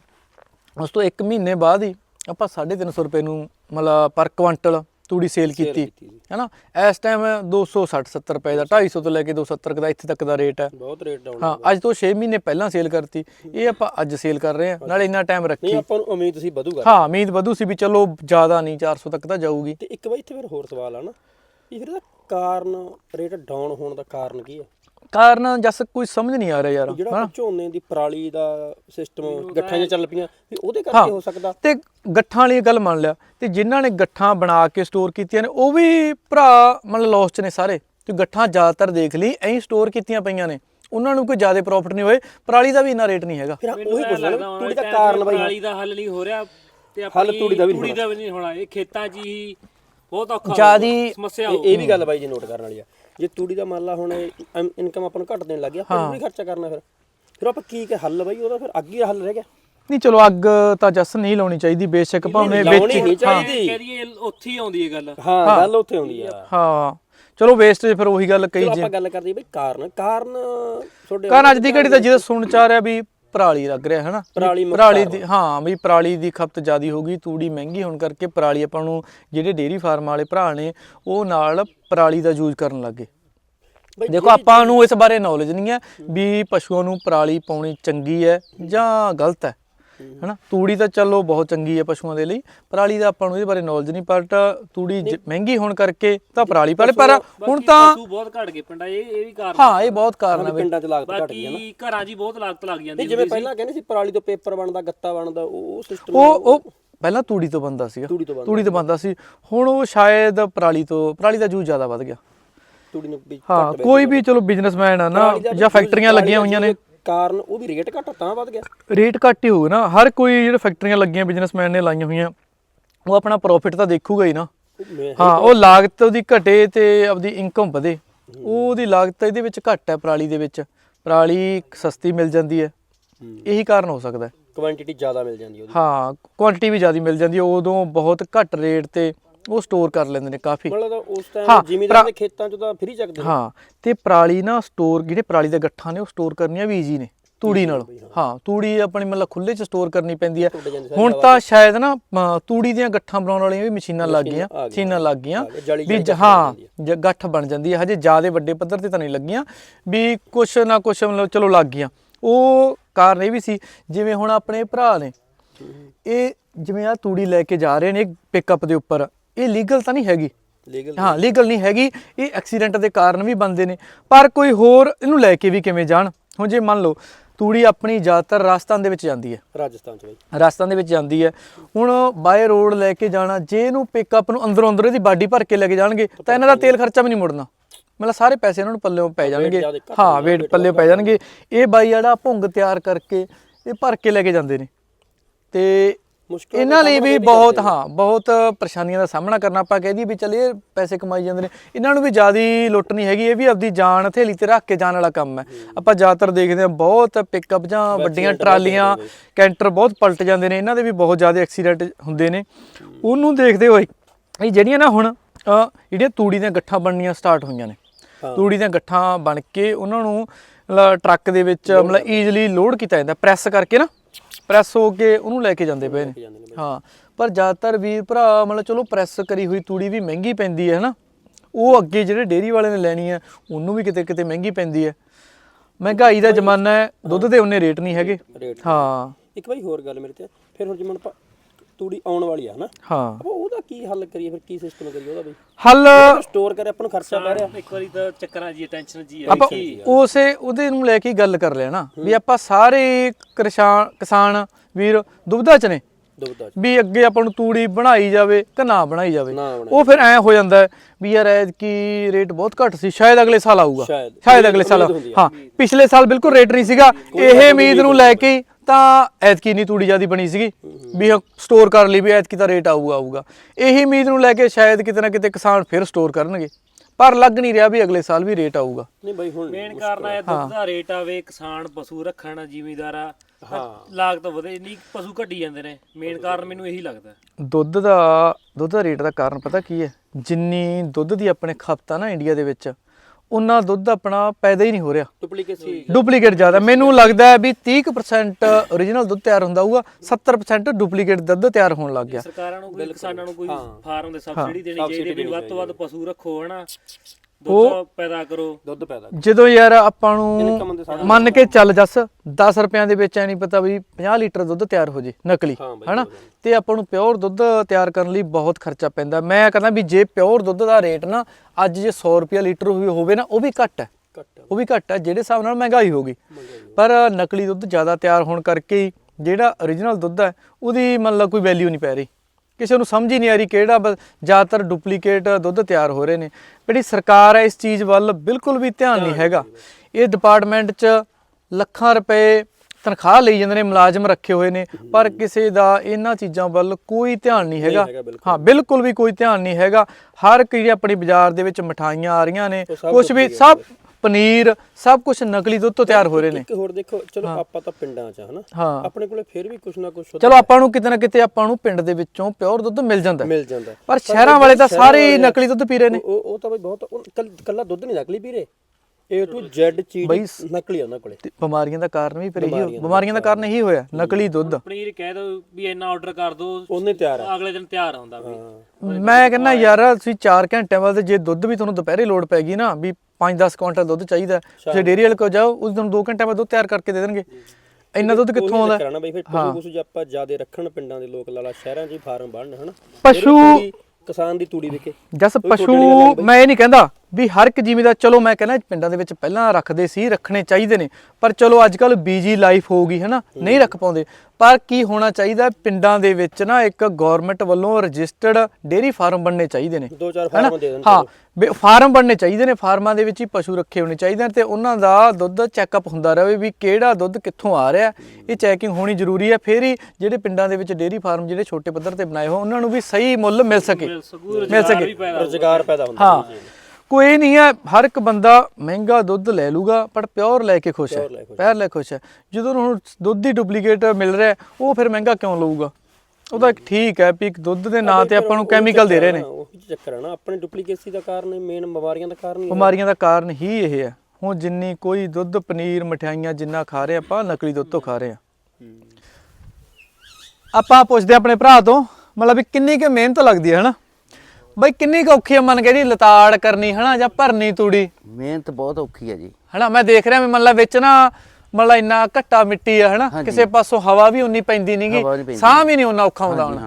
ਉਸ ਤੋਂ 1 ਮਹੀਨੇ ਬਾਅਦ ਹੀ ਆਪਾਂ 350 ਰੁਪਏ ਨੂੰ ਮਤਲਬ ਪਰ ਕੁਆਂਟਲ ਤੂੜੀ ਸੇਲ ਕੀਤੀ। ਹੈਨਾ? ਇਸ ਟਾਈਮ 260 70 ਰੁਪਏ ਦਾ 250 ਤੋਂ ਲੈ ਕੇ 270 ਦਾ ਇੱਥੇ ਤੱਕ ਦਾ ਰੇਟ ਹੈ। ਬਹੁਤ ਰੇਟ ਡਾਊਨ ਹਾਂ ਅੱਜ ਤੋਂ 6 ਮਹੀਨੇ ਪਹਿਲਾਂ ਸੇਲ ਕਰਤੀ। ਇਹ ਆਪਾਂ ਅੱਜ ਸੇਲ ਕਰ ਰਹੇ ਹਾਂ ਨਾਲੇ ਇੰਨਾ ਟਾਈਮ ਰੱਖੀ। ਨਹੀਂ ਆਪਾਂ ਨੂੰ ਉਮੀਦ ਸੀ ਵਧੂਗਾ। ਹਾਂ ਉਮੀਦ ਵਧੂ ਸੀ ਵੀ ਚਲੋ ਜ਼ਿਆਦਾ ਨਹੀਂ 400 ਤੱਕ ਤਾਂ ਜਾਊਗੀ। ਤੇ ਇੱਕ ਵਾਰ ਇੱਥੇ ਫਿਰ ਹੋਰ ਸਵਾਲ ਆ ਨਾ ਵੀ ਫਿਰ ਇਹਦਾ ਕਾਰਨ ਰੇਟ ਡਾਊਨ ਹੋਣ ਦਾ ਕਾਰਨ ਕੀ ਹੈ? ਕਾਰਨ ਜਸ ਕੋਈ ਸਮਝ ਨਹੀਂ ਆ ਰਿਹਾ ਯਾਰ। ਜਿਹੜਾ ਆਪਾਂ ਝੋਨੇ ਦੀ ਪਰਾਲੀ ਦਾ ਸਿਸਟਮ ਗੱਠਾਂ 'ਚ ਚੱਲ ਪਈਆਂ ਵੀ ਉਹਦੇ ਕਰਕੇ ਹੋ। ਸਕਦਾ। ਤੇ ਗੱਠਾਂ ਵਾਲੀ ਗੱਲ ਮੰਨ ਲਿਆ ਤੇ ਜਿਨ੍ਹਾਂ ਨੇ ਗੱਠਾਂ ਬਣਾ ਕੇ ਸਟੋਰ ਕੀਤੀਆਂ ਨੇ ਉਹ ਵੀ ਭਰਾ ਮਤਲਬ ਲੌਸ ਚ ਨੇ ਸਾਰੇ। ਤੇ ਗੱਠਾਂ ਜ਼ਿਆਦਾਤਰ ਦੇਖ ਲਈ ਐਂ ਸਟੋਰ ਕੀਤੀਆਂ ਪਈਆਂ ਨੇ। ਉਹਨਾਂ ਨੂੰ ਕੋਈ ਜ਼ਿਆਦਾ ਪ੍ਰੋਫਿਟ ਨਹੀਂ ਹੋਏ ਪਰਾਲੀ ਦਾ ਵੀ ਇੰਨਾ ਰੇਟ ਨਹੀਂ ਹੈਗਾ। ਫਿਰ ਮੈਨੂੰ ਉਹੀ ਲੱਗਦਾ ਤੂੜੀ ਦਾ ਕਾਰਨ ਬਾਈ। ਪਰਾਲੀ ਦਾ ਹੱਲ ਨਹੀਂ ਹੋ ਰਿਹਾ ਤੇ ਆਪਣੀ ਤੂੜੀ ਦਾ ਵੀ ਨਹੀਂ ਤੂੜੀ ਦਾ ਵੀ ਨਹੀਂ ਹੋਣਾ। ਇਹ ਖੇਤਾਂ 'ਚ ਹੀ ਬਹੁਤ ਔਖਾ ਜ਼ਿਆਦੀ ਸਮੱਸਿਆ ਇਹ ਵੀ ਗੱਲ ਬਾਈ ਜੀ ਨੋਟ ਕਰਨ ਵਾਲੀ ਆ। ਜੇ ਤੂੜੀ ਦਾ ਮੰਨ ਲਾ ਹੁਣ ਇਨਕਮ ਆਪਾਂ ਨੂੰ ਘੱਟ ਦੇਣ ਲੱਗ ਗਿਆ ਫਿਰ ਉਹ ਵੀ ਖਰਚਾ ਕਰਨਾ ਫਿਰ। ਫਿਰ ਆਪਾਂ ਕੀ ਕਿ ਹੱਲ ਬਾਈ ਉਹਦਾ ਫਿਰ ਅੱਗੇ ਹੀ ਹੱਲ ਰਹਿ ਗਿਆ। ਨਹੀਂ ਚਲੋ ਅੱਗ ਤਾਂ ਜਸ ਨਹੀਂ ਲਾਉਣੀ ਚਾਹੀਦੀ ਬੇਸ਼ੱਕ ਭਾਵੇਂ ਵਿੱਚ। ਲਾਉਣੀ ਨਹੀਂ ਚਾਹੀਦੀ। ਕਹਿ ਦਈਏ ਉੱਥੇ ਹੀ ਆਉਂਦੀ ਹੈ ਗੱਲ। ਹਾਂ ਗੱਲ ਉੱਥੇ ਆਉਂਦੀ ਆ। ਹਾਂ। ਚਲੋ ਵੇਸਟੇਜ ਫਿਰ ਉਹੀ ਗੱਲ ਕਹੀ ਜੇ ਆਪਾਂ ਗੱਲ ਕਰਦੇ ਬਈ ਕਾਰਨ। ਕਾਰਨ ਤੁਹਾਡੇ ਕਾਰਨ ਅੱਜ ਦੀ ਘੜੀ ਤਾਂ ਜਿਹਦਾ ਸੁਣ ਚਾ ਰਿਹਾ ਵੀ ਪਰਾਲੀ ਲੱਗ ਰਿਹਾ ਹੈ ਨਾ ਪਰਾਲੀ ਮੁੱਖ ਪਰਾਲੀ ਦੀ ਹਾਂ ਵੀ ਪਰਾਲੀ ਦੀ ਖਪਤ ਜ਼ਿਆਦੀ ਹੋ ਗਈ ਤੂੜੀ ਮਹਿੰਗੀ ਹੋਣ ਕਰਕੇ ਪਰਾਲੀ ਆਪਾਂ ਨੂੰ ਜਿਹੜੇ ਡੇਰੀ ਫਾਰਮ ਵਾਲੇ ਭਰਾ ਨੇ ਉਹ ਨਾਲ ਪਰਾਲੀ ਦਾ ਯੂਜ਼ ਕਰਨ ਲੱਗੇ। ਬਈ ਦੇਖੋ ਆਪਾਂ ਨੂੰ ਇਸ ਬਾਰੇ ਨੌਲੇਜ ਨਹੀਂ ਹੈ ਵੀ ਪਸ਼ੂਆਂ ਨੂੰ ਪਰਾਲੀ ਪਾਉਣੀ ਚੰਗੀ ਹੈ ਜਾਂ ਗਲਤ ਹੈ। ਹਨਾ? ਤੂੜੀ ਤਾਂ ਚਲੋ ਬਹੁਤ ਚੰਗੀ ਹੈ ਪਸ਼ੂਆਂ ਦੇ ਲਈ ਪਰਾਲੀ ਦਾ ਆਪਾਂ ਨੂੰ ਇਹਦੇ ਬਾਰੇ ਨੌਲੇਜ ਨਹੀਂ ਪਰ ਤੂੜੀ ਜ- ਮਹਿੰਗੀ ਹੋਣ ਕਰਕੇ ਤਾਂ ਪਰਾਲੀ ਪਾਲੇ ਪਰ ਹੁਣ ਤਾਂ ਪਸ਼ੂ ਬਹੁਤ ਘਟ ਗਏ ਪਿੰਡਾਂ ਇਹ ਇਹ ਵੀ ਕਾਰਨ ਹਾਂ ਇਹ ਬਹੁਤ ਕਾਰਨ ਹੈ ਪਿੰਡਾਂ 'ਚ ਲਾਗਤ ਘਟ ਗਈ ਹੈ ਨਾ। ਬਾਕੀ ਘਰਾਂ 'ਚ ਹੀ ਬਹੁਤ ਲਾਗਤ ਲੱਗ ਜਾਂਦੀ ਜਿਵੇਂ ਪਹਿਲਾਂ ਕਹਿੰਦੇ ਸੀ ਪਰਾਲੀ ਤੋਂ ਪੇਪਰ ਬਣਦਾ ਗੱਤਾ ਬਣਦਾ ਉਹ ਸਿਸਟਮ ਉਹ ਉਹ ਪਹਿਲਾਂ ਤੂੜੀ ਤੋਂ ਬੰਦਾ ਸੀਗਾ। ਤੂੜੀ ਤੋਂ ਬੰਦਾ ਸੀ। ਹੁਣ ਉਹ ਸ਼ਾਇਦ ਪਰਾਲੀ ਤੋਂ ਪਰਾਲੀ ਦਾ ਜੂਜ ਜ਼ਿਆਦਾ ਵੱਧ ਗਿਆ। ਤੂੜੀ ਨੂੰ ਵੀ ਹਾਂ ਕੋਈ ਵੀ ਚਲੋ ਬਿਜ਼ਨਸਮੈਨ ਆ ਨਾ ਜਾਂ ਫੈਕਟਰੀਆਂ ਲੱਗੀਆਂ ਹੋਈਆਂ ਨੇ। ਕਾਰਨ ਉਹ ਵੀ ਰੇਟ ਘਟ ਤਾਂ ਵੱਧ ਗਿਆ। ਰੇਟ ਘੱਟ ਹੀ ਹੋਊਗਾ ਨਾ। ਹਰ ਕੋਈ ਜਿਹੜੇ ਫੈਕਟਰੀਆਂ ਲੱਗੀਆਂ ਬਿਜ਼ਨਸਮੈਨ ਨੇ ਲਾਈਆਂ ਹੋਈਆਂ ਉਹ ਆਪਣਾ ਪ੍ਰੋਫਿਟ ਤਾਂ ਦੇਖੂਗਾ ਹੀ ਨਾ। ਮੈਂ- ਹਾਂ ਉਹ ਲਾਗਤ ਉਹਦੀ ਘਟੇ ਤੇ ਆਪਦੀ ਇਨਕਮ ਵਧੇ। ਉਹਦੀ ਲਾਗਤ ਇਹਦੇ ਵਿੱਚ ਘੱਟ ਹੈ ਪਰਾਲੀ ਦੇ ਵਿੱਚ। ਪਰਾਲੀ ਸਸਤੀ ਮਿਲ ਜਾਂਦੀ ਹੈ। ਹੂੰ। ਇਹੀ ਕਾਰਨ ਹੋ ਸਕਦਾ ਹੈ। ਕੁਆਂਟੀਟੀ ਜ਼ਿਆਦਾ ਮਿਲ ਜਾਂਦੀ ਉਹਦੀ। ਹਾਂ ਕੁਆਂਟੀਟੀ ਵੀ ਜ਼ਿਆਦਾ ਮਿਲ ਜਾਂਦੀ ਹੈ। ਉਦੋਂ ਬਹੁਤ ਘੱਟ ਰੇਟ ਤੇ ਉਹ ਸਟੋਰ ਕਰ ਲੈਂਦੇ ਨੇ ਕਾਫੀ। ਮਤਲਬ ਉਸ ਟਾਈਮ ਜ਼ਿਮੀਦਾਰ ਦੇ ਖੇਤਾਂ 'ਚ ਤਾਂ ਫ੍ਰੀ ਚੱਕਦੇ। ਹਾਂ ਤੇ ਪਰਾਲੀ ਨਾ ਸਟੋਰ ਜਿਹੜੇ ਪਰਾਲੀ ਦੇ ਗੱਠਾਂ ਨੇ ਉਹ ਸਟੋਰ ਕਰਨੀਆਂ ਵੀ ਈਜ਼ੀ ਨੇ ਤੂੜੀ ਨਾਲ। ਹਾਂ। ਤੂੜੀ ਆਪਣੀ ਮਤਲਬ ਖੁੱਲੇ ਚ ਸਟੋਰ ਕਰਨੀ ਪੈਂਦੀ ਸਾਰੀ ਹੁਣ ਤਾਂ ਸ਼ਾਇਦ ਨਾ ਤੂੜੀ ਦੀਆਂ ਗੱਠਾਂ ਬਣਾਉਣ ਵਾਲੀਆਂ ਵੀ ਮਸ਼ੀਨਾਂ ਲੱਗ ਗਈਆਂ ਆ। ਮਸ਼ੀਨਾਂ ਲੱਗ ਗਈਆਂ। ਆ ਵੀ ਹਾਂ ਜ- ਗੱਠ ਬਣ ਜਾਂਦੀ ਹੈ ਹਜੇ ਜ਼ਿਆਦਾ ਵੱਡੇ ਪੱਧਰ ਤੇ ਤਾਂ ਨਹੀਂ ਲੱਗੀਆਂ। ਵੀ ਕੁਛ ਨਾ ਕੁਛ ਮਤਲਬ ਚਲੋ ਲੱਗ ਗਈਆਂ। ਉਹ ਕਾਰਨ ਇਹ ਵੀ ਸੀ ਜਿਵੇਂ ਹੁਣ ਆਪਣੇ ਭਰਾ ਨੇ ਇਹ ਜਿਵੇਂ ਆ ਤੂੜੀ ਲੈ ਕੇ ਜਾ ਰਹੇ ਨੇ ਪਿਕਅਪ ਦੇ ਉੱਪਰ। ਇਹ ਲੀਗਲ ਤਾਂ ਨਹੀਂ ਹੈਗੀ। ਲੀਗਲ ਹਾਂ ਲੀਗਲ ਨਹੀਂ ਹੈਗੀ। ਇਹ ਐਕਸੀਡੈਂਟ ਦੇ ਕਾਰਨ ਵੀ ਬਣਦੇ ਨੇ। ਪਰ ਕੋਈ ਹੋਰ ਇਹਨੂੰ ਲੈ ਕੇ ਵੀ ਕਿਵੇਂ ਜਾਣ? ਹੁਣ ਜੇ ਮੰਨ ਲਓ ਤੂੜੀ ਆਪਣੀ ਜ਼ਿਆਦਾਤਰ ਰਾਜਸਥਾਨ ਦੇ ਵਿੱਚ ਜਾਂਦੀ ਹੈ। ਰਾਜਸਥਾਨ 'ਚ ਬਈ। ਰਾਜਸਥਾਨ ਦੇ ਵਿੱਚ ਜਾਂਦੀ ਹੈ। ਹੁਣ ਬਾਏ ਰੋਡ ਲੈ ਕੇ ਜਾਣਾ ਜੇ ਇਹਨੂੰ ਪਿਕਅਪ ਨੂੰ ਅੰਦਰੋਂ ਅੰਦਰ ਇਹਦੀ ਬਾਡੀ ਭਰ ਕੇ ਲੈ ਕੇ ਜਾਣਗੇ ਤਾਂ ਇਹਨਾਂ ਦਾ ਤੇਲ ਖਰਚਾ ਵੀ ਨਹੀਂ ਮੁੜਨਾ। ਮਤਲਬ ਸਾਰੇ ਪੈਸੇ ਇਹਨਾਂ ਨੂੰ ਪੱਲਿਓਂ ਪੈ ਜਾਣਗੇ। ਹਾਂ ਵੇਟ ਪੱਲੇ ਪੈ ਜਾਣਗੇ। ਇਹ ਬਾਈ ਜਿਹੜਾ ਭੁੰਗ ਤਿਆਰ ਕਰਕੇ ਇਹ ਭਰ ਕੇ ਲੈ ਕੇ ਜਾਂਦੇ ਨੇ। ਤੇ ਇਹਨਾਂ ਲਈ ਵੀ ਬਹੁਤ ਹਾਂ ਬਹੁਤ ਪਰੇਸ਼ਾਨੀਆਂ ਦਾ ਸਾਹਮਣਾ ਕਰਨਾ ਆਪਾਂ ਕਹਿ ਦਈਏ ਵੀ ਚੱਲ ਇਹ ਪੈਸੇ ਕਮਾਈ ਜਾਂਦੇ ਨੇ। ਇਹਨਾਂ ਨੂੰ ਵੀ ਜ਼ਿਆਦੀ ਲੁੱਟ ਨਹੀਂ ਹੈਗੀ ਇਹ ਵੀ ਆਪਦੀ ਜਾਨ ਹਥੇਲੀ ਤੇ ਰੱਖ ਕੇ ਜਾਣ ਵਾਲਾ ਕੰਮ ਹੈ। ਆਪਾਂ ਜ਼ਿਆਦਾਤਰ ਦੇਖਦੇ ਹਾਂ ਬਹੁਤ ਪਿਕਅਪ ਜਾਂ ਵੱਡੀਆਂ ਟਰਾਲੀਆਂ ਕੈਂਟਰ ਬਹੁਤ ਪਲਟ ਜਾਂਦੇ ਨੇ ਇਹਨਾਂ ਦੇ ਵੀ ਬਹੁਤ ਜ਼ਿਆਦਾ ਐਕਸੀਡੈਂਟ ਹੁੰਦੇ ਨੇ। ਉਹਨੂੰ ਦੇਖਦੇ ਹੋਏ ਇਹ ਜਿਹੜੀਆਂ ਨਾ ਹੁਣ ਜਿਹੜੀਆਂ ਤੂੜੀ ਦੀਆਂ ਗੱਠਾਂ ਬਣਨੀਆਂ ਸਟਾਰਟ ਹੋਈਆਂ ਨੇ। ਤੂੜੀ ਦੀਆਂ ਗੱਠਾਂ ਬਣ ਕੇ ਉਹਨਾਂ ਨੂੰ ਟਰੱਕ ਦੇ ਵਿੱਚ ਮਤਲਬ ਈਜ਼ੀਲੀ ਲੋਡ ਕੀਤਾ ਜਾਂਦਾ ਪ੍ਰੈਸ ਕਰਕੇ ਨਾ। ਪ੍ਰੈਸ ਹੋ ਕੇ ਉਹਨੂੰ ਲੈ ਕੇ ਜਾਂਦੇ ਪਏ ਨੇ। ਜਾਂਦੇ ਨੇ ਹਾਂ ਪਰ ਜ਼ਿਆਦਾਤਰ ਵੀਰ ਭਰਾ ਮਤਲਬ ਚਲੋ ਪ੍ਰੈਸ ਕਰੀ ਹੋਈ ਤੂੜੀ ਵੀ ਮਹਿੰਗੀ ਪੈਂਦੀ ਹੈ ਹਨਾ? ਉਹ ਅੱਗੇ ਜਿਹੜੇ ਡੇਅਰੀ ਵਾਲੇ ਨੇ ਲੈਣੀ ਹੈ ਉਹਨੂੰ ਵੀ ਕਿਤੇ ਕਿਤੇ ਮਹਿੰਗੀ ਪੈਂਦੀ ਹੈ। ਮਹਿੰਗਾਈ ਦਾ ਜ਼ਮਾਨਾ ਹੈ ਦੁੱਧ ਦੇ ਉਹਨੇ ਰੇਟ ਨਹੀਂ ਹੈਗੇ। ਰੇਟ ਹਾਂ। ਇੱਕ ਵਾਰੀ ਹੋਰ ਗੱਲ ਮੇਰੇ ਤੇ ਫਿਰ ਹੁਣ ਜਿਵੇਂ ਆਪਾਂ ਤੂੜੀ ਆਉਣ ਵਾਲੀ ਆ ਹਨਾ? ਹਾਂ। ਆਪਾਂ ਉਹਦਾ ਕੀ ਹੱਲ ਕਰੀਏ ਫਿਰ ਕੀ ਸਿਸਟਮ ਕਰੀਏ ਉਹਦਾ ਬਈ ਹੱਲ ਸਟੋਰ ਕਰੇ ਆਪਾਂ ਨੂੰ ਖਰਚਾ ਪੈ ਰਿਹਾ। ਇੱਕ ਵਾਰੀ ਤਾਂ ਚੱਕਰਾਂ ਜੀ ਟੈਨਸ਼ਨ ਜੀ ਆਪਾਂ ਉਸੇ ਉਹਦੇ ਨੂੰ ਲੈ ਕੇ ਗੱਲ ਕਰ ਲੈਣਾ ਵੀ ਆਪਾਂ ਸਾਰੇ ਕਿਸਾਨ ਕਿਸਾਨ ਵੀਰ ਦੁਬਦਾ ਚ ਨੇ। ਵੀ ਅੱਗੇ ਆਪਾਂ ਨੂੰ ਤੂੜੀ ਬਣਾਈ ਜਾਵੇ ਕਿ ਨਾ ਬਣਾਈ ਜਾਵੇ। ਉਹ ਫਿਰ ਐ ਹੋ ਜਾਂਦਾ ਵੀ ਯਾਰ ਐਤਕੀ ਰੇਟ ਬਹੁਤ ਘੱਟ ਸੀ ਸ਼ਾਇਦ ਅਗਲੇ ਸਾਲ ਆਊਗਾ। ਸ਼ਾਇਦ। ਅਗਲੇ ਸਾਲ ਹੈ। ਹਾਂ ਪਿਛਲੇ ਸਾਲ ਬਿਲਕੁਲ ਰੇਟ ਨਹੀਂ ਸੀਗਾ। ਇਹ ਉਮੀਦ ਨੂੰ ਲੈ ਕੇ ਹੀ ਤਾਂ ਐਤਕੀ ਨਹੀਂ ਤੂੜੀ ਜਿਆਦੀ ਬਣੀ ਸੀਗੀ ਵੀ ਸਟੋਰ ਕਰ ਲਈ ਵੀ ਐਤਕੀ ਤਾਂ ਰੇਟ ਆਊਗਾ ਆਊਗਾ। ਇਹੀ ਉਮੀਦ ਨੂੰ ਲੈ ਕੇ ਸ਼ਾਇਦ ਕਿਤੇ ਨਾ ਕਿਤੇ ਕਿਸਾਨ ਫਿਰ ਸਟੋਰ ਕਰਨਗੇ। ਪਰ ਲੱਗ ਨਹੀਂ ਰਿਹਾ ਵੀ ਅਗਲੇ ਸਾਲ ਵੀ ਰੇਟ ਆਊਗਾ। ਨਹੀਂ ਬਈ ਹੁਣ ਮੇਨ ਕਾਰਨ ਹੈ। ਦੁੱਧ ਦਾ ਰੇਟ ਆਵੇ ਕਿਸਾਨ ਪਸ਼ੂ ਰੱਖਣ ਜ਼ਿਮੀਦਾਰਾ ਹਾਂ। ਲਾਗਤ ਵਧੇ ਨਹੀਂ ਪਸ਼ੂ ਘਟੀ ਜਾਂਦੇ ਨੇ। ਮੇਨ ਕਾਰਨ ਮੈਨੂੰ ਇਹੀ ਲੱਗਦਾ। ਦੁੱਧ ਦਾ ਦੁੱਧ ਦਾ ਰੇਟ ਦਾ ਕਾਰਨ ਪਤਾ ਕੀ ਹੈ? ਜਿੰਨੀ ਦੁੱਧ ਦੀ ਆਪਣੇ ਖਪਤ ਆ ਨਾ ਇੰਡੀਆ ਦੇ ਵਿੱਚ ਉਨਾ ਦੁੱਧ ਆਪਣਾ ਪੈਦਾ ਹੀ ਨਹੀਂ ਹੋ ਰਿਹਾ। ਡੁਪਲੀਕੇਸੀ ਡੁਪਲੀਕੇਟ ਜ਼ਿਆਦਾ। ਮੈਨੂੰ ਲੱਗਦਾ ਹੈ ਵੀ 30% origignal ਦੁੱਧ ਤਿਆਰ ਹੁੰਦਾ ਹੋਊਗਾ 70% ਡੁਪਲੀਕੇਟ ਦੁੱਧ ਤਿਆਰ ਹੋਣ ਲੱਗ ਗਿਆ। ਸਰਕਾਰਾਂ ਨੂੰ ਕੋਈ ਕਿਸਾਨਾਂ ਨੂੰ ਕੋਈ ਫਾਰਮ ਦੇ ਸਬਸਿਡੀ ਦੇਣੀ ਚਾਹੀਦੀ ਵੀ ਵੱਧ ਤੋਂ ਵੱਧ ਪਸ਼ੂ ਰੱਖੋ ਹਨਾ? ਦੁੱਧ ਉਹ- ਪੈਦਾ ਕਰੋ। ਦੁੱਧ ਪੈਦਾ ਜਦੋਂ ਯਾਰ ਆਪਾਂ ਨੂੰ ਮੰਨ ਕੇ ਚੱਲ ਜੱਸ 10 ਰੁਪਿਆਂ ਦੇ ਵਿੱਚ ਐ ਨਹੀਂ ਪਤਾ ਵੀ 50 ਲੀਟਰ ਦੁੱਧ ਤਿਆਰ ਹੋ ਜੇ ਨਕਲੀ ਹਨਾ? ਤੇ ਆਪਾਂ ਨੂੰ ਪਿਓਰ ਦੁੱਧ ਤਿਆਰ ਕਰਨ ਲਈ ਬਹੁਤ ਖਰਚਾ ਪੈਂਦਾ। ਮੈਂ ਕਹਿੰਦਾ ਵੀ ਜੇ ਪਿਓਰ ਦੁੱਧ ਦਾ ਰੇਟ ਨਾ ਅੱਜ ਜੇ 100 ਰੁਪਿਆ ਲੀਟਰ ਹੋਵੇ ਹੋਵੇ ਨਾ ਉਹ ਵੀ ਘੱਟ ਹੈ। ਉਹ ਵੀ ਘੱਟ ਹੈ ਜਿਹੜੇ ਹਿਸਾਬ ਨਾਲ ਮਹਿੰਗਾਈ ਹੋ ਗਈ। ਪਰ ਨਕਲੀ ਦੁੱਧ ਜ਼ਿਆਦਾ ਤਿਆਰ ਹੋਣ ਕਰਕੇ ਜਿਹੜਾ origignal ਦੁੱਧ ਹੈ ਉਹਦੀ ਮਤਲਬ ਕੋਈ ਵੈਲਿਊ ਨਹੀਂ ਪੈ ਰਹੀ। ਕਿਸੇ ਨੂੰ ਸਮਝ ਹੀ ਨਹੀਂ ਆ ਰਹੀ ਕਿਹੜਾ ਜ਼ਿਆਦਾਤਰ ਡੁਪਲੀਕੇਟ ਦੁੱਧ ਤਿਆਰ ਹੋ ਰਹੇ ਨੇ। ਜਿਹੜੀ ਸਰਕਾਰ ਹੈ ਇਸ ਚੀਜ਼ ਵੱਲ ਬਿਲਕੁਲ ਵੀ ਧਿਆਨ ਨਹੀਂ ਹੈਗਾ। ਇਹ ਡਿਪਾਰਟਮੈਂਟ 'ਚ ਲੱਖਾਂ ਰੁਪਏ ਤਨਖਾਹ ਲਈ ਜਾਂਦੇ ਨੇ ਮੁਲਾਜ਼ਮ ਰੱਖੇ ਹੋਏ ਨੇ ਪਰ ਕਿਸੇ ਦਾ ਇਹਨਾਂ ਚੀਜ਼ਾਂ ਵੱਲ ਕੋਈ ਧਿਆਨ ਨਹੀਂ ਹੈਗਾ। ਹਾਂ ਬਿਲਕੁਲ ਵੀ ਕੋਈ ਧਿਆਨ ਨਹੀਂ ਹੈਗਾ। ਹਰ ਕੋਈ ਆਪਣੀ ਬਾਜ਼ਾਰ ਦੇ ਵਿੱਚ ਮਠਾਈਆਂ ਆ ਰਹੀਆਂ ਨੇ। ਕੁਝ ਵੀ ਸਭ ਪਨੀਰ ਸਭ ਕੁਝ ਨਕਲੀ ਦੁੱਧ ਤੋਂ ਤਿਆਰ ਹੋ ਰਹੇ ਨੇ। ਇੱਕ ਹੋਰ ਦੇਖੋ ਚਲੋ ਆਪਾਂ ਤਾਂ ਪਿੰਡਾਂ 'ਚ ਹਨਾ? ਹਾਂ। ਆਪਣੇ ਕੋਲੇ ਫਿਰ ਵੀ ਕੁਛ ਨਾ ਕੁਛ ਸ਼ੁੱਧ ਚਲੋ ਆਪਾਂ ਨੂੰ ਕਿਤੇ ਨਾ ਕਿਤੇ ਆਪਾਂ ਨੂੰ ਪਿੰਡ ਦੇ ਵਿੱਚੋਂ ਪਿਓਰ ਦੁੱਧ ਮਿਲ ਜਾਂਦਾ। ਮਿਲ ਜਾਂਦਾ ਪਰ ਸ਼ਹਿਰਾਂ ਵਾਲੇ ਤਾਂ ਸਾਰੇ ਹੀ ਨਕਲੀ ਦੁੱਧ ਪੀ ਰਹੇ ਨੇ। ਉਹ ਉਹ ਤਾਂ ਬਈ ਬਹੁਤ ਕੱਲਾ ਦੁੱਧ ਨਹੀਂ ਨਕਲੀ ਪੀ ਰਹੇ। A to Z ਚੀਜ਼ ਨਕਲੀ ਆ ਉਹਨਾਂ ਕੋਲੇ ਤੇ ਬਿਮਾਰੀਆਂ ਦਾ ਕਾਰਨ ਵੀ ਫਿਰ ਇਹੀ ਬਿਮਾਰੀਆਂ ਦਾ ਕਾਰਨ ਇਹੀ ਹੋਇਆ ਨਕਲੀ ਦੁੱਧ। ਪਨੀਰ ਕਹਿ ਦੋ ਵੀ ਇੰਨਾ ਆਰਡਰ ਕਰ ਦੋ ਉਹਨੇ ਤਿਆਰ ਆ। ਅਗਲੇ ਦਿਨ ਤਿਆਰ ਆਉਂਦਾ ਵੀ। ਮੈਂ ਕਹਿੰਦਾ ਯਾਰ ਤੁਸੀਂ 4 ਘੰਟਿਆਂ ਬਾਅਦ ਜੇ ਦੁੱਧ ਵੀ ਤੁਹਾਨੂੰ ਦੁਪਹਿਰੇ ਲੋਡ ਪੈ ਗਈ ਨਾ ਵੀ 5-10 ਕੁਇੰਟਲ ਦੁੱਧ ਚਾਹੀਦਾ ਹੈ, ਤੁਸੀਂ ਡੇਅਰੀ ਵਾਲੇ ਕੋਲ ਜਾਓ ਉਸ ਦਿਨ 2 ਘੰਟਿਆਂ ਬਾਅਦ ਦੁੱਧ ਤਿਆਰ ਕਰਕੇ ਦੇ ਦੇਣਗੇ। ਇੰਨਾ ਦੁੱਧ ਕਿੱਥੋਂ ਆਉਂਦਾ? ਕਰਾਣਾ ਬਈ ਫਿਰ ਪਸ਼ੂ ਕੁਛ ਜੇ ਆਪਾਂ ਜਿਆਦੇ ਰੱਖਣ ਪਿੰਡਾਂ ਦੇ ਲੋਕ ਲਾਲਾ ਸ਼ਹਿਰਾਂ 'ਚ ਹੀ ਫਾਰਮ ਬਣਨ ਹਨਾ? ਪਸ਼ੂ ਤੂੜੀ, ਕਿਸਾਨ ਦੀ ਤੂੜੀ ਵਿਕੇ ਜਸ ਪਸ਼ੂ ਮੈਂ ਇਹ ਨਹੀਂ ਕਹਿੰਦਾ ਵੀ ਹਰ ਇੱਕ ਜ਼ਿਮੀਦਾਰ ਚਲੋ ਮੈਂ ਕਹਿੰਦਾ ਪਿੰਡਾਂ ਦੇ ਵਿੱਚ ਪਹਿਲਾਂ ਰੱਖਦੇ ਸੀ ਰੱਖਣੇ ਚਾਹੀਦੇ ਨੇ ਪਰ ਚਲੋ ਅੱਜ ਕੱਲ ਬੀਜੀ ਲਾਈਫ ਹੋ ਗਈ ਹੈ ਨਾ ਨਹੀਂ ਰੱਖ ਪਾਉਂਦੇ। ਪਰ ਕੀ ਹੋਣਾ ਚਾਹੀਦਾ ਪਿੰਡਾਂ ਦੇ ਵਿੱਚ ਨਾ ਇੱਕ ਗਵਰਨਮੈਂਟ ਵੱਲੋਂ ਰਜਿਸਟਰਡ ਡੇਅਰੀ ਫਾਰਮ ਬਣਨੇ ਚਾਹੀਦੇ ਨੇ ਦੋ ਚਾਰ ਹੈਨਾ? ਫਾਰਮ ਦੇ ਦੇਣ ਹਾਂ ਵੀ ਫਾਰਮ ਬਣਨੇ ਚਾਹੀਦੇ ਨੇ ਫਾਰਮਾਂ ਦੇ ਵਿੱਚ ਹੀ ਪਸ਼ੂ ਰੱਖੇ ਹੋਣੇ ਚਾਹੀਦੇ ਨੇ ਤੇ ਉਹਨਾਂ ਦਾ ਦੁੱਧ ਚੈੱਕਅਪ ਹੁੰਦਾ ਰਹੇ ਵੀ ਕਿਹੜਾ ਦੁੱਧ ਕਿੱਥੋਂ ਆ ਰਿਹਾ। ਇਹ ਚੈਕਿੰਗ ਹੋਣੀ ਜ਼ਰੂਰੀ ਹੈ ਫਿਰ ਹੀ ਜਿਹੜੇ ਪਿੰਡਾਂ ਦੇ ਵਿੱਚ ਡੇਅਰੀ ਫਾਰਮ ਜਿਹੜੇ ਛੋਟੇ ਪੱਧਰ ਤੇ ਬਣਾਏ ਹੋ ਉਹਨਾਂ ਨੂੰ ਵੀ ਸਹੀ ਮੁੱਲ ਮਿਲ ਸਕੇ। ਮਿਲ ਸਕੇ ਰੋਜ਼ਗਾਰ ਪੈਦਾ ਹੁੰਦਾ। ਹਾਂ। ਕੋਈ ਨਹੀਂ ਹੈ ਹਰ ਇੱਕ ਬੰਦਾ ਮਹਿੰਗਾ ਦੁੱਧ ਲੈ ਲੂਗਾ ਪਰ ਪਿਓਰ ਲੈ ਕੇ ਖੁਸ਼ ਹੈ। ਪਿਓਰ ਲੈ ਖੁਸ਼ ਹੈ। ਜਦੋਂ ਹੁਣ ਦੁੱਧ ਦੀ ਡੁਪਲੀਕੇਟ ਮਿਲ ਰਿਹਾ ਉਹ ਫਿਰ ਮਹਿੰਗਾ ਕਿਉਂ ਲਊਗਾ? ਉਹਦਾ ਇੱਕ ਠੀਕ ਹੈ ਵੀ ਇੱਕ ਦੁੱਧ ਦੇ ਨਾਂ ਤੇ ਆਪਾਂ ਨੂੰ ਕੈਮੀਕਲ ਦੇ ਰਹੇ ਨੇ ਉਹੀ ਚੱਕਰ ਹੈ ਨਾ ਆਪਣੇ ਡੁਪਲੀਕੇਸੀ ਦਾ ਕਾਰਨ ਮੇਨ ਬਿਮਾਰੀਆਂ ਦਾ ਕਾਰਨ ਹੀ। ਬਿਮਾਰੀਆਂ ਦਾ ਕਾਰਨ ਹੀ ਇਹ ਹੈ। ਹੁਣ ਜਿੰਨੀ ਕੋਈ ਦੁੱਧ ਪਨੀਰ ਮਠਿਆਈਆਂ ਜਿੰਨਾ ਖਾ ਰਹੇ ਆਪਾਂ ਨਕਲੀ ਦੁੱਧ ਤੋਂ ਖਾ ਰਹੇ ਆ ਆਪਾਂ ਪੁੱਛਦੇ ਆਪਣੇ ਭਰਾ ਤੋਂ ਮਤਲਬ ਕਿੰਨੀ ਕੁ ਮਿਹਨਤ ਲੱਗਦੀ ਹੈ ਹਨਾ? ਬਈ ਕਿੰਨੀ ਕੁ ਔਖੀ ਹੈ ਮੰਨ ਕੇ ਜੀ ਲਤਾੜ ਕਰਨੀ ਹਨਾ ਜਾਂ ਭਰਨੀ ਤੂੜੀ? ਮਿਹਨਤ ਬਹੁਤ ਔਖੀ ਹੈ ਜੀ। ਹਨਾ ਮੈਂ ਦੇਖ ਰਿਹਾ ਵੀ ਮਤਲਬ ਵਿੱਚ ਨਾ ਮਤਲਬ ਇੰਨਾ ਘੱਟਾ ਮਿੱਟੀ ਆ ਹਨਾ ਕਿਸੇ ਪਾਸੋਂ ਹਵਾ ਵੀ ਉਨੀ ਪੈਂਦੀ ਨਹੀਂਗੀ। ਸਾਹ ਵੀ ਨਹੀਂ ਉਨਾ ਔਖਾ ਹੁੰਦਾ ਹੁਣ।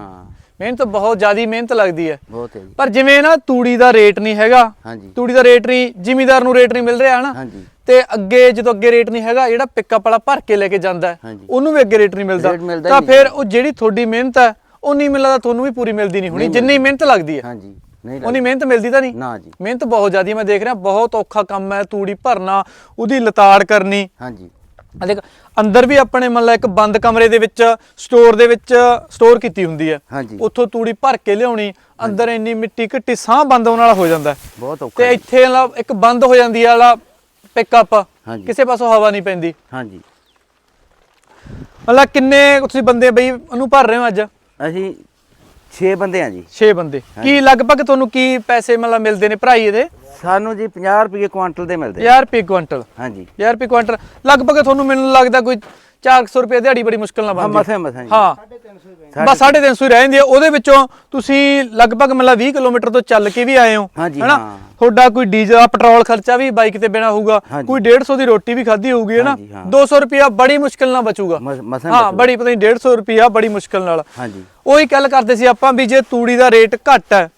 ਮਿਹਨਤ ਬਹੁਤ ਜ਼ਿਆਦੀ ਮਿਹਨਤ ਲੱਗਦੀ ਹੈ ਬਹੁਤ ਹੈ ਜੀ। ਪਰ ਜਿਵੇਂ ਨਾ ਤੂੜੀ ਦਾ ਰੇਟ ਨਹੀਂ ਹੈਗਾ ਤੂੜੀ ਦਾ ਰੇਟ ਨਹੀਂ ਜ਼ਿਮੀਦਾਰ ਨੂੰ ਰੇਟ ਨਹੀਂ ਮਿਲ ਰਿਹਾ ਹਨਾ ਤੇ ਅੱਗੇ ਜਦੋਂ ਅੱਗੇ ਰੇਟ ਨਹੀਂ ਹੈਗਾ ਜਿਹੜਾ ਪਿਕਅਪ ਵਾਲਾ ਭਰ ਕੇ ਲੈ ਕੇ ਜਾਂਦਾ। ਉਹਨੂੰ ਵੀ ਅੱਗੇ ਰੇਟ ਨਹੀਂ ਮਿਲਦਾ। ਤਾਂ ਫਿਰ ਉਹ ਜਿਹੜੀ ਤੁਹਾਡੀ ਮਿਹਨਤ ਹੈ ਉਨੀ ਮਿਲਦਾ ਤੁਹਾਨੂੰ ਵੀ ਪੂਰੀ ਮਿਲਦੀ ਨਹੀਂ ਹੋਣੀ ਜਿੰਨੀ ਮਿਹਨਤ ਲੱਗਦੀ ਹੈ। ਹਾਂਜੀ ਨਹੀਂ ਉਨੀ ਮਿਹਨਤ ਮਿਲਦੀ ਤਾਂ ਨਹੀਂ? ਨਾ ਜੀ। ਮਿਹਨਤ ਬਹੁਤ ਜ਼ਿਆਦੀ ਹੈ, ਮੈਂ ਦੇਖ ਰਿਹਾ ਬਹੁਤ ਔਖਾ ਕੰਮ ਹੈ ਤੂੜੀ ਭਰਨਾ ਉਹਦੀ ਲਤਾੜ ਕਰਨੀ। ਹਾਂਜੀ। ਆ ਦੇਖ ਅੰਦਰ ਵੀ ਆਪਣੇ ਮੰਨ ਲਾ ਇੱਕ ਬੰਦ ਕਮਰੇ ਦੇ ਵਿੱਚ ਸਟੋਰ ਦੇ ਵਿੱਚ ਸਟੋਰ ਕੀਤੀ ਹੁੰਦੀ ਹੈ। ਉੱਥੋਂ ਤੂੜੀ ਭਰ ਕੇ ਲਿਆਉਣੀ ਅੰਦਰ ਇੰਨੀ ਮਿੱਟੀ ਘੱਟੀ ਸਾਹ ਬੰਦ ਹੋਣ ਵਾਲਾ ਹੋ ਜਾਂਦਾ। ਬਹੁਤ ਔਖਾ ਤੇ। ਇੱਥੇ ਇੱਕ ਬੰਦ ਹੋ ਜਾਂਦੀ ਵਾਲਾ ਪਿਕਅਪ। ਕਿਸੇ ਪਾਸੋਂ ਹਵਾ ਨਹੀਂ ਪੈਂਦੀ। ਹਾਂਜੀ। ਮਤਲਬ ਕਿੰਨੇ ਤੁਸੀਂ ਬੰਦੇ ਬਈ ਉਹਨੂੰ ਭਰ ਰਹੇ ਹੋ ਅੱਜ? ਅਸੀਂ 6 ਬੰਦੇ ਆ ਜੀ। 6 ਬੰਦੇ। ਕੀ ਲਗਭਗ ਤੁਹਾਨੂੰ ਕੀ ਪੈਸੇ ਮਤਲਬ ਮਿਲਦੇ ਨੇ ਭਰਾਈ ਇਹਦੇ? ਸਾਨੂੰ ਜੀ 50 ਰੁਪਏ ਕੁਆਂਟਲ ਦੇ ਮਿਲਦੇ 1000 ਰੁਪਏ ਕੁਇੰਟਲ ਹਾਂਜੀ। 1000 ਰੁਪਏ ਕੁਇੰਟਲ ਲਗਭਗ ਤੁਹਾਨੂੰ ਮੈਨੂੰ ਲੱਗਦਾ ਕੋਈ 400 ਰੁਪਏ ਦਿਹਾੜੀ ਬੜੀ ਮੁਸ਼ਕਲ ਨਾਲ ਬਣਦੀ ਹੈ। ਮਸਾਂ ਮਸਾਂ ਜੀ ਹਾਂ ਬਸ 350 ਹੀ ਰਹਿ ਜਾਂਦੀ ਹੈ ਉਹਦੇ ਵਿੱਚੋਂ ਤੁਸੀਂ ਲਗਭਗ ਮਤਲਬ 20 ਕਿਲੋਮੀਟਰ ਤੋਂ ਚੱਲ ਕੇ ਵੀ ਆਏ ਹੋ ਹੈਨਾ। ਤੁਹਾਡਾ ਕੋਈ ਡੀਜ਼ਲ ਪੈਟਰੋਲ ਖਰਚਾ ਵੀ ਬਾਈਕ ਤੇ ਬਿਨਾ ਹੋਊਗਾ। ਕੋਈ 150 ਦੀ ਰੋਟੀ ਵੀ ਖਾਧੀ ਹੋਊਗੀ ਹੈਨਾ ਹਾਂਜੀ, ਹਾਂ। 200 ਰੁਪਿਆ ਬੜੀ ਮੁਸ਼ਕਲ ਨਾਲ ਬਚੂਗਾ ਹਾਂ। ਬੜੀ ਪਤਾ ਨਹੀਂ 150 ਰੁਪਿਆ ਬੜੀ ਮੁਸ਼ਕਲ ਨਾਲ ਹਾਂਜੀ ਉਹੀ ਗੱਲ ਕਰਦੇ ਸੀ ਆਪਾਂ ਵੀ ਜੇ ਤੂੜੀ ਦਾ ਰੇਟ ਘੱਟ ਹੈ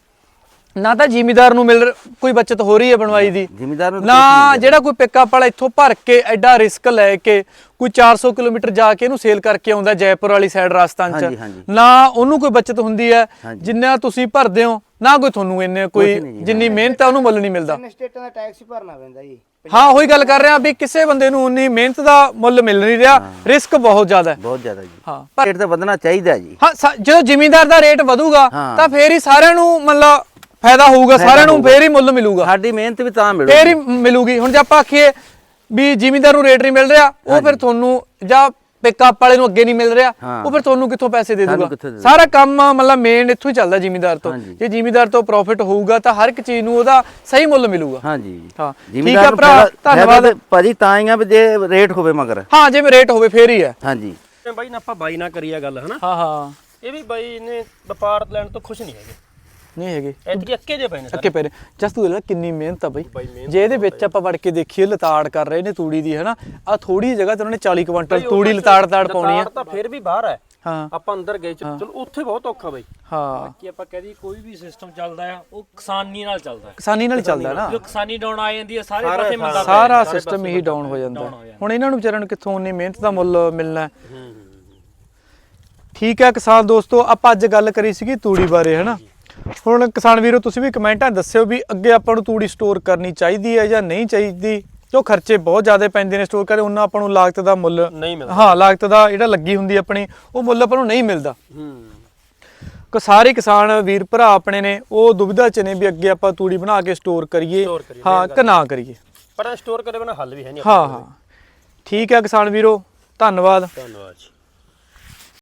ਨਾ ਤਾਂ ਜ਼ਿਮੀਦਾਰ ਨੂੰ ਮਿਲ ਕੋਈ ਬਚਤ ਹੋ ਰਹੀ ਹੈ ਬਣਵਾਈ ਦੀ ਜ਼ਿਮੀਦਾਰ ਨੂੰ ਨਾ ਜਿਹੜਾ ਕੋਈ ਪਿਕਅਪ ਵਾਲਾ ਇੱਥੋਂ ਭਰ ਕੇ ਐਡਾ ਰਿਸਕ ਲੈ ਕੇ ਕੋਈ 400 ਕਿਲੋਮੀਟਰ ਜਾ ਕੇ ਇਹਨੂੰ ਸੇਲ ਕਰਕੇ ਆਉਂਦਾ ਜੈਪੁਰ ਵਾਲੀ ਸਾਈਡ ਰਾਜਸਥਾਨ ਚ। ਨਾ ਉਹਨੂੰ ਕੋਈ ਬਚਤ ਹੁੰਦੀ ਹੈ। ਜਿੰਨਾ ਤੁਸੀਂ ਭਰਦੇ ਹੋ ਨਾ ਕੋਈ ਤੁਹਾਨੂੰ ਇੰਨੇ ਕੋਈ ਜਿੰਨੀ ਮਿਹਨਤ ਹੈ ਉਹਨੂੰ ਮੁੱਲ ਨਹੀਂ ਮਿਲਦਾ। ਸਟੇਟਾਂ ਦਾ ਟੈਕਸ ਹੀ ਭਰਨਾ ਪੈਂਦਾ ਜੀ। ਹਾਂ ਉਹੀ ਗੱਲ ਕਰ ਰਿਹਾ ਵੀ ਕਿਸੇ ਬੰਦੇ ਨੂੰ ਉਨੀ ਮਿਹਨਤ ਦਾ ਮੁੱਲ ਮਿਲ ਨਹੀਂ ਰਿਹਾ ਰਿਸਕ ਬਹੁਤ ਜ਼ਿਆਦਾ ਹੈ। ਬਹੁਤ ਜ਼ਿਆਦਾ ਜੀ। ਹਾਂ। ਪਰ ਰੇਟ ਤਾਂ ਵਧਣਾ ਚਾਹੀਦਾ ਜੀ। ਹਾਂ ਜਦੋਂ ਜ਼ਿਮੀਂਦਾਰ ਦਾ ਰੇਟ ਵਧੂਗਾ। ਤਾਂ ਫੇਰ ਹੀ ਸਾਰਿਆਂ ਨੂੰ ਮਤਲਬ ਫਾਇਦਾ ਹੋਊਗਾ ਸਾਰਿਆਂ ਨੂੰ ਫੇਰ ਹੀ ਮੁੱਲ ਮਿਲੂਗਾ। ਸਾਡੀ ਮਿਹਨਤ ਵੀ ਤਾਂ ਮਿਲੂ ਫੇਰ ਹੀ ਮਿਲੂਗੀ। ਹੁਣ ਜੇ ਆਪਾਂ ਆਖੀਏ ਵੀ ਜ਼ਿਮੀਂਦਾਰ ਨੂੰ ਰੇਟ ਨਹੀਂ ਮਿਲ ਰਿਹਾ ਉਹ ਫਿਰ ਤੁਹਾਨੂੰ ਜਾਂ ਪਿਕਅਪ ਵਾਲੇ ਨੂੰ ਅੱਗੇ ਨਹੀਂ ਮਿਲ ਰਿਹਾ। ਉਹ ਫਿਰ ਤੁਹਾਨੂੰ ਕਿੱਥੋਂ ਪੈਸੇ ਦੇ ਦੂਗਾ? ਸਾਰਾ ਕੰਮ ਮਤਲਬ ਮੇਨ ਇੱਥੋਂ ਹੀ ਚੱਲਦਾ ਜ਼ਿਮੀਂਦਾਰ ਤੋਂ। ਜੇ ਜ਼ਿਮੀਂਦਾਰ ਤੋਂ ਪ੍ਰੋਫਿਟ ਹੋਊਗਾ ਤਾਂ ਹਰ ਇੱਕ ਚੀਜ਼ ਨੂੰ ਉਹਦਾ ਸਹੀ ਮੁੱਲ ਮਿਲੂਗਾ। ਹਾਂਜੀ। ਹਾਂ। ਠੀਕ ਜ਼ਿਮੀਦਾਰ ਹੈ ਭਰਾ ਧੰਨਵਾਦ। ਭਾਜੀ ਤਾਂ ਹੀ ਆ ਵੀ ਜੇ ਰੇਟ ਹੋਵੇ ਮਗਰ। ਹਾਂ ਜਿਵੇਂ ਰੇਟ ਹੋਵੇ ਫੇਰ ਹੀ ਹੈ ਹਾਂਜੀ। ਤੇ ਬਾਈ ਨਾ ਆਪਾਂ ਬਾਈ ਨਾ ਕਰੀਆ ਗੱਲ ਹਨਾ? ਹਾਂ ਹਾਂ। ਇਹ ਵੀ ਬਾਈ ਨੇ ਵਪਾਰ ਲੈਣ ਤੋਂ ਖੁਸ਼ ਨਹੀਂ ਹੈਗੇ। ਨਹੀਂ ਹੈਗੇ। ਐਤਕੀ ਅੱਕੇ ਜੇ ਪਏ ਨੇ ਸਾਰੇ। ਅੱਕੇ ਪੈਰੇ ਜਸ ਤੂੰ ਲੈ ਕਿੰਨੀ ਮਿਹਨਤ ਆ ਬਈ। ਜੇ ਇਹਦੇ ਵਿੱਚ ਆਪਾਂ ਵੜ ਕੇ ਦੇਖੀਏ ਲਤਾੜ ਕਰ ਰਹੇ ਨੇ ਤੂੜੀ ਦੀ ਹਨਾ? ਆ ਥੋੜੀ ਜਗ੍ਹਾ ਤੇ ਉਹਨਾਂ ਨੇ 40 ਕੁਇੰਟਲ ਤੂੜੀ ਲਤਾੜ ਤਾੜ ਪਾਉਣੀ ਆ। ਤਾਂ ਫਿਰ ਵੀ ਬਾਹਰ ਹੈ। ਹਾਂ। ਆਪਾਂ ਅੰਦਰ ਗਏ ਚ- ਚਲੋ ਉੱਥੇ ਬਹੁਤ ਔਖਾ ਬਾਈ। ਹਾਂ। ਕਿ ਆਪਾਂ ਕਹਦੀ ਕੋਈ ਵੀ ਸਿਸਟਮ ਚੱਲਦਾ ਆ ਉਹ ਕਿਸਾਨੀ ਨਾਲ ਚੱਲਦਾ ਹੈ। ਕਿਸਾਨੀ ਨਾਲ ਹੀ ਚੱਲਦਾ ਨਾ। ਜਦੋਂ ਕਿਸਾਨੀ ਡਾਊਨ ਆ ਜਾਂਦੀ ਹੈ ਸਾਰੇ ਪਾਸੇ ਮੰਦਾ ਸਾਰਾ ਸਿਸਟਮ ਹੀ ਡਾਊਨ ਹੋ ਜਾਂਦਾ। ਹੁਣ ਇਹਨਾਂ ਨੂੰ ਵਿਚਾਰਿਆਂ ਨੂੰ ਕਿੱਥੋਂ ਉਨੀ ਮਿਹਨਤ ਦਾ ਮੁੱਲ ਮਿਲਣਾ ਹੈ? ਠੀਕ ਹੈ ਕਿਸਾਨ ਦੋਸਤੋ ਆਪਾਂ ਅੱਜ ਗੱਲ ਕਰੀ ਸੀਗੀ ਤੂੜੀ ਬਾਰੇ ਹਨਾ? ਹੁਣ ਕਿਸਾਨ ਵੀਰੋ ਤੁਸੀਂ ਵੀ ਕਮੈਂਟਾਂ ਦੱਸਿਓ ਵੀ ਅੱਗੇ ਆਪਾਂ ਨੂੰ ਤੂੜੀ ਸਟੋਰ ਕਰਨੀ ਚਾਹੀਦੀ ਹੈ ਜਾਂ ਨਹੀਂ ਚਾਹੀਦੀ? ਕਿਉਂ ਖਰਚੇ ਬਹੁਤ ਜ਼ਿਆਦਾ ਪੈਂਦੇ ਨੇ ਸਟੋਰ ਕਰੇ ਉਹਨਾਂ ਆਪਾਂ ਨੂੰ ਲਾਗਤ ਦਾ ਮੁੱਲ ਨਹੀਂ ਮਿਲਦਾ। ਹਾਂ ਲਾਗਤ ਦਾ ਜਿਹੜਾ ਲੱਗੀ ਹੁੰਦੀ ਆਪਣੀ ਉਹ ਮੁੱਲ ਆਪਾਂ ਨੂੰ ਨਹੀਂ ਮਿਲਦਾ। ਹੂੰ। ਕੋ ਸਾਰੇ ਕਿਸਾਨ ਵੀਰ ਭਰਾ ਆਪਣੇ ਨੇ ਉਹ ਦੁਬਿਧਾ ਚ ਨੇ ਵੀ ਅੱਗੇ ਆਪਾਂ ਤੂੜੀ ਬਣਾ ਕੇ ਸਟੋਰ ਕਰੀਏ। ਹਾਂ ਕਿ ਨਾ ਕਰੀਏ। ਪਰ ਸਟੋਰ ਕਰੇ ਬਿਨਾ ਹੱਲ ਵੀ ਹੈ ਨਹੀਂ ਹਾਂ ਹਾਂ। ਠੀਕ ਹੈ ਕਿਸਾਨ ਵੀਰੋ ਧੰਨਵਾਦ। ਧੰਨਵਾਦ ਜੀ।